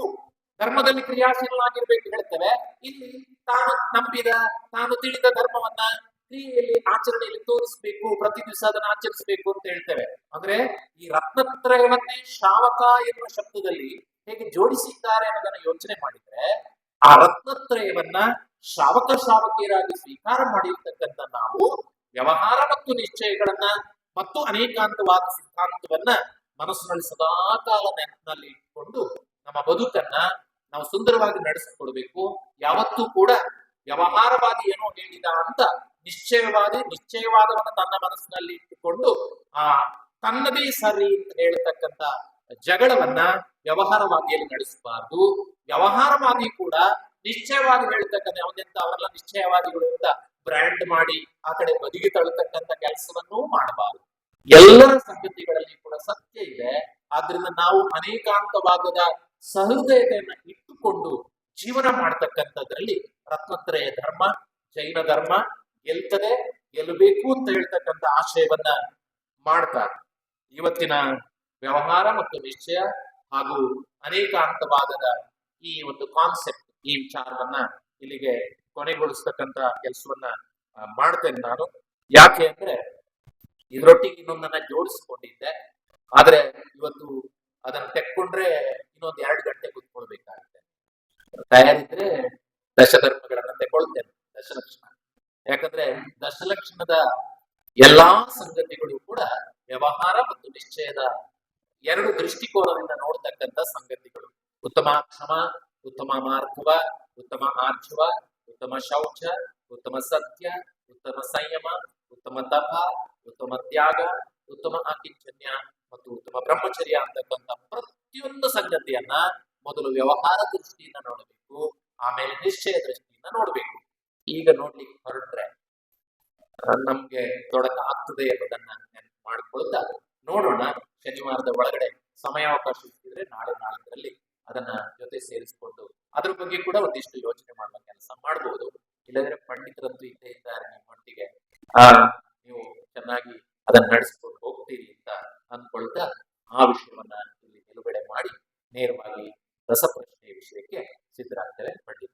ಧರ್ಮದಲ್ಲಿ ಕ್ರಿಯಾಶೀಲನಾಗಿರ್ಬೇಕು ಹೇಳ್ತೇವೆ. ಇಲ್ಲಿ ತಾನು ನಂಬಿದ, ತಾನು ತಿಳಿದ ಧರ್ಮವನ್ನ ಕ್ರಿಯೆಯಲ್ಲಿ ಆಚರಣೆಯಲ್ಲಿ ತೋರಿಸ್ಬೇಕು, ಪ್ರತಿ ದಿವಸ ಅದನ್ನ ಆಚರಿಸಬೇಕು ಅಂತ ಹೇಳ್ತೇವೆ. ಅಂದ್ರೆ ಈ ರತ್ನತ್ರಯವನ್ನೇ ಶ್ರಾವಕ ಎನ್ನುವ ಶಬ್ದದಲ್ಲಿ ಹೇಗೆ ಜೋಡಿಸಿದ್ದಾರೆ ಅನ್ನೋದನ್ನ ಯೋಚನೆ ಮಾಡಿದ್ರೆ, ಆ ರತ್ನತ್ರಯವನ್ನ ಶ್ರಾವಕ ಶಾವಕಿಯರಾಗಿ ಸ್ವೀಕಾರ ಮಾಡಿರ್ತಕ್ಕಂಥ ನಾವು ವ್ಯವಹಾರ ಮತ್ತು ನಿಶ್ಚಯಗಳನ್ನ ಮತ್ತು ಅನೇಕಾಂತವಾದ ಸಿದ್ಧಾಂತವನ್ನ ಮನಸ್ಸಿನಲ್ಲಿ ಸದಾಕಾಲ ನೆನಪಿನಲ್ಲಿ ಇಟ್ಕೊಂಡು ನಮ್ಮ ಬದುಕನ್ನ ನಾವು ಸುಂದರವಾಗಿ ನಡೆಸಿಕೊಡ್ಬೇಕು ಯಾವತ್ತೂ ಕೂಡ ವ್ಯವಹಾರವಾಗಿ ಏನೋ ಹೇಳಿದ ಅಂತ ನಿಶ್ಚಯವಾದಿ ನಿಶ್ಚಯವಾದವನ್ನು ತನ್ನ ಮನಸ್ಸಿನಲ್ಲಿ ಇಟ್ಟುಕೊಂಡು, ಆ ತನ್ನದೇ ಸರಿ ಅಂತ ಹೇಳ್ತಕ್ಕಂತ ಜಗಳವನ್ನ ವ್ಯವಹಾರವಾದಿಯಲ್ಲಿ ನಡೆಸಬಾರ್ದು. ವ್ಯವಹಾರವಾದಿ ಕೂಡ ನಿಶ್ಚಯವಾಗಿ ಹೇಳ್ತಕ್ಕಂಥ ಅವನಿಂದ ಅವರೆಲ್ಲ ನಿಶ್ಚಯವಾದಿಗಳು ಅಂತ ಬ್ರ್ಯಾಂಡ್ ಮಾಡಿ ಆ ಕಡೆ ಬದಿಗೆ ತಳ್ಳತಕ್ಕಂಥ ಕೆಲಸವನ್ನೂ ಮಾಡಬಾರದು. ಎಲ್ಲರ ಸಂಗತಿಗಳಲ್ಲಿ ಕೂಡ ಸತ್ಯ ಇದೆ. ಆದ್ರಿಂದ ನಾವು ಅನೇಕಾಂತವಾದದ ಸಹೃದಯತೆಯನ್ನ ಇಟ್ಟುಕೊಂಡು ಜೀವನ ಮಾಡ್ತಕ್ಕಂಥದ್ರಲ್ಲಿ ರತ್ನತ್ರಯ ಧರ್ಮ, ಜೈನ ಧರ್ಮ ಗೆಲ್ತದೆ, ಗೆಲ್ಲಬೇಕು ಅಂತ ಹೇಳ್ತಕ್ಕಂಥ ಆಶಯವನ್ನ ಮಾಡ್ತಾರೆ. ಇವತ್ತಿನ ವ್ಯವಹಾರ ಮತ್ತು ವಿಷಯ ಹಾಗೂ ಅನೇಕ ಅನೇಕಾಂತವಾದದ ಈ ಒಂದು ಕಾನ್ಸೆಪ್ಟ್ ಈ ವಿಚಾರವನ್ನ ಇಲ್ಲಿಗೆ ಕೊನೆಗೊಳಿಸ್ತಕ್ಕಂತ ಕೆಲಸವನ್ನ ಮಾಡ್ತೇನೆ ನಾನು. ಯಾಕೆ ಅಂದ್ರೆ, ಇದರೊಟ್ಟಿಗೆ ಇನ್ನೊಂದನ್ನ ಜೋಡಿಸ್ಕೊಂಡಿದ್ದೆ. ಆದ್ರೆ ಇವತ್ತು ಅದನ್ನ ತೆಕ್ಕೊಂಡ್ರೆ ಇನ್ನೊಂದ್ ಎರಡು ಗಂಟೆ ಕೂತ್ಕೊಳ್ಬೇಕಾಗುತ್ತೆ. ತಯಾರಿದ್ರೆ ದಶಧರ್ಮಗಳನ್ನ ತಗೊಳ್ತೇನೆ ದಶಲಕ್ಷಣ. ಯಾಕಂದ್ರೆ ದಶಲಕ್ಷಣದ ಎಲ್ಲಾ ಸಂಗತಿಗಳು ಕೂಡ ವ್ಯವಹಾರ ಮತ್ತು ನಿಶ್ಚಯದ ಎರಡು ದೃಷ್ಟಿಕೋನದಿಂದ ನೋಡ್ತಕ್ಕಂಥ ಸಂಗತಿಗಳು. ಉತ್ತಮ ಕ್ಷಮ, ಉತ್ತಮ ಮಾರ್ಗವ, ಉತ್ತಮ ಆರ್ಜವ, ಉತ್ತಮ ಶೌಚ, ಉತ್ತಮ ಸತ್ಯ, ಉತ್ತಮ ಸಂಯಮ, ಉತ್ತಮ ತಪ, ಉತ್ತಮ ತ್ಯಾಗ, ಉತ್ತಮ ಆಕಿಂಚನ್ಯ ಮತ್ತು ಉತ್ತಮ ಬ್ರಹ್ಮಚರ್ಯ ಅಂತಕ್ಕಂಥ ಪ್ರತಿಯೊಂದು ಸಂಗತಿಯನ್ನ ಮೊದಲು ವ್ಯವಹಾರ ದೃಷ್ಟಿಯಿಂದ ನೋಡಬೇಕು, ಆಮೇಲೆ ನಿಶ್ಚಯ ದೃಷ್ಟಿಯಿಂದ ನೋಡ್ಬೇಕು. ಈಗ ನೋಡ್ಲಿಕ್ಕೆ ಹೊರಟ್ರೆ ನಮ್ಗೆ ತೊಡಕ ಆಗ್ತದೆ ನೆನಪು ಮಾಡಿಕೊಳ್ತಾ ನೋಡೋಣ. ಶನಿವಾರದ ಒಳಗಡೆ ಸಮಯಾವಕಾಶ ಸಿಕ್ಕಿದ್ರೆ ನಾಳೆ ನಾಳದಲ್ಲಿ ಅದನ್ನ ಜೊತೆ ಸೇರಿಸಿಕೊಂಡು ಅದ್ರ ಬಗ್ಗೆ ಕೂಡ ಒಂದಿಷ್ಟು ಯೋಚನೆ ಮಾಡುವ ಕೆಲಸ ಮಾಡಬಹುದು ಇಲ್ಲದ್ರೆ ಪಂಡಿತರಂತೂ ಇದ್ದೇ ಇದ್ದಾರೆ ನಿಮ್ಮೊಟ್ಟಿಗೆ ಆ, ನೀವು ಚೆನ್ನಾಗಿ ಅದನ್ನ ನಡೆಸ್ಕೊಂಡು ಹೋಗ್ತೀರಿ ಅಂತ ಅಂದ್ಕೊಳ್ತಾ ಆ ವಿಷಯವನ್ನ ಇಲ್ಲಿ ನಿಲುಗಡೆ ಮಾಡಿ ನೇರವಾಗಿ ರಸಪ್ರಶ್ನೆ ವಿಷಯಕ್ಕೆ ಸಿದ್ಧರಾಗ್ತೇವೆ ಪಂಡಿತ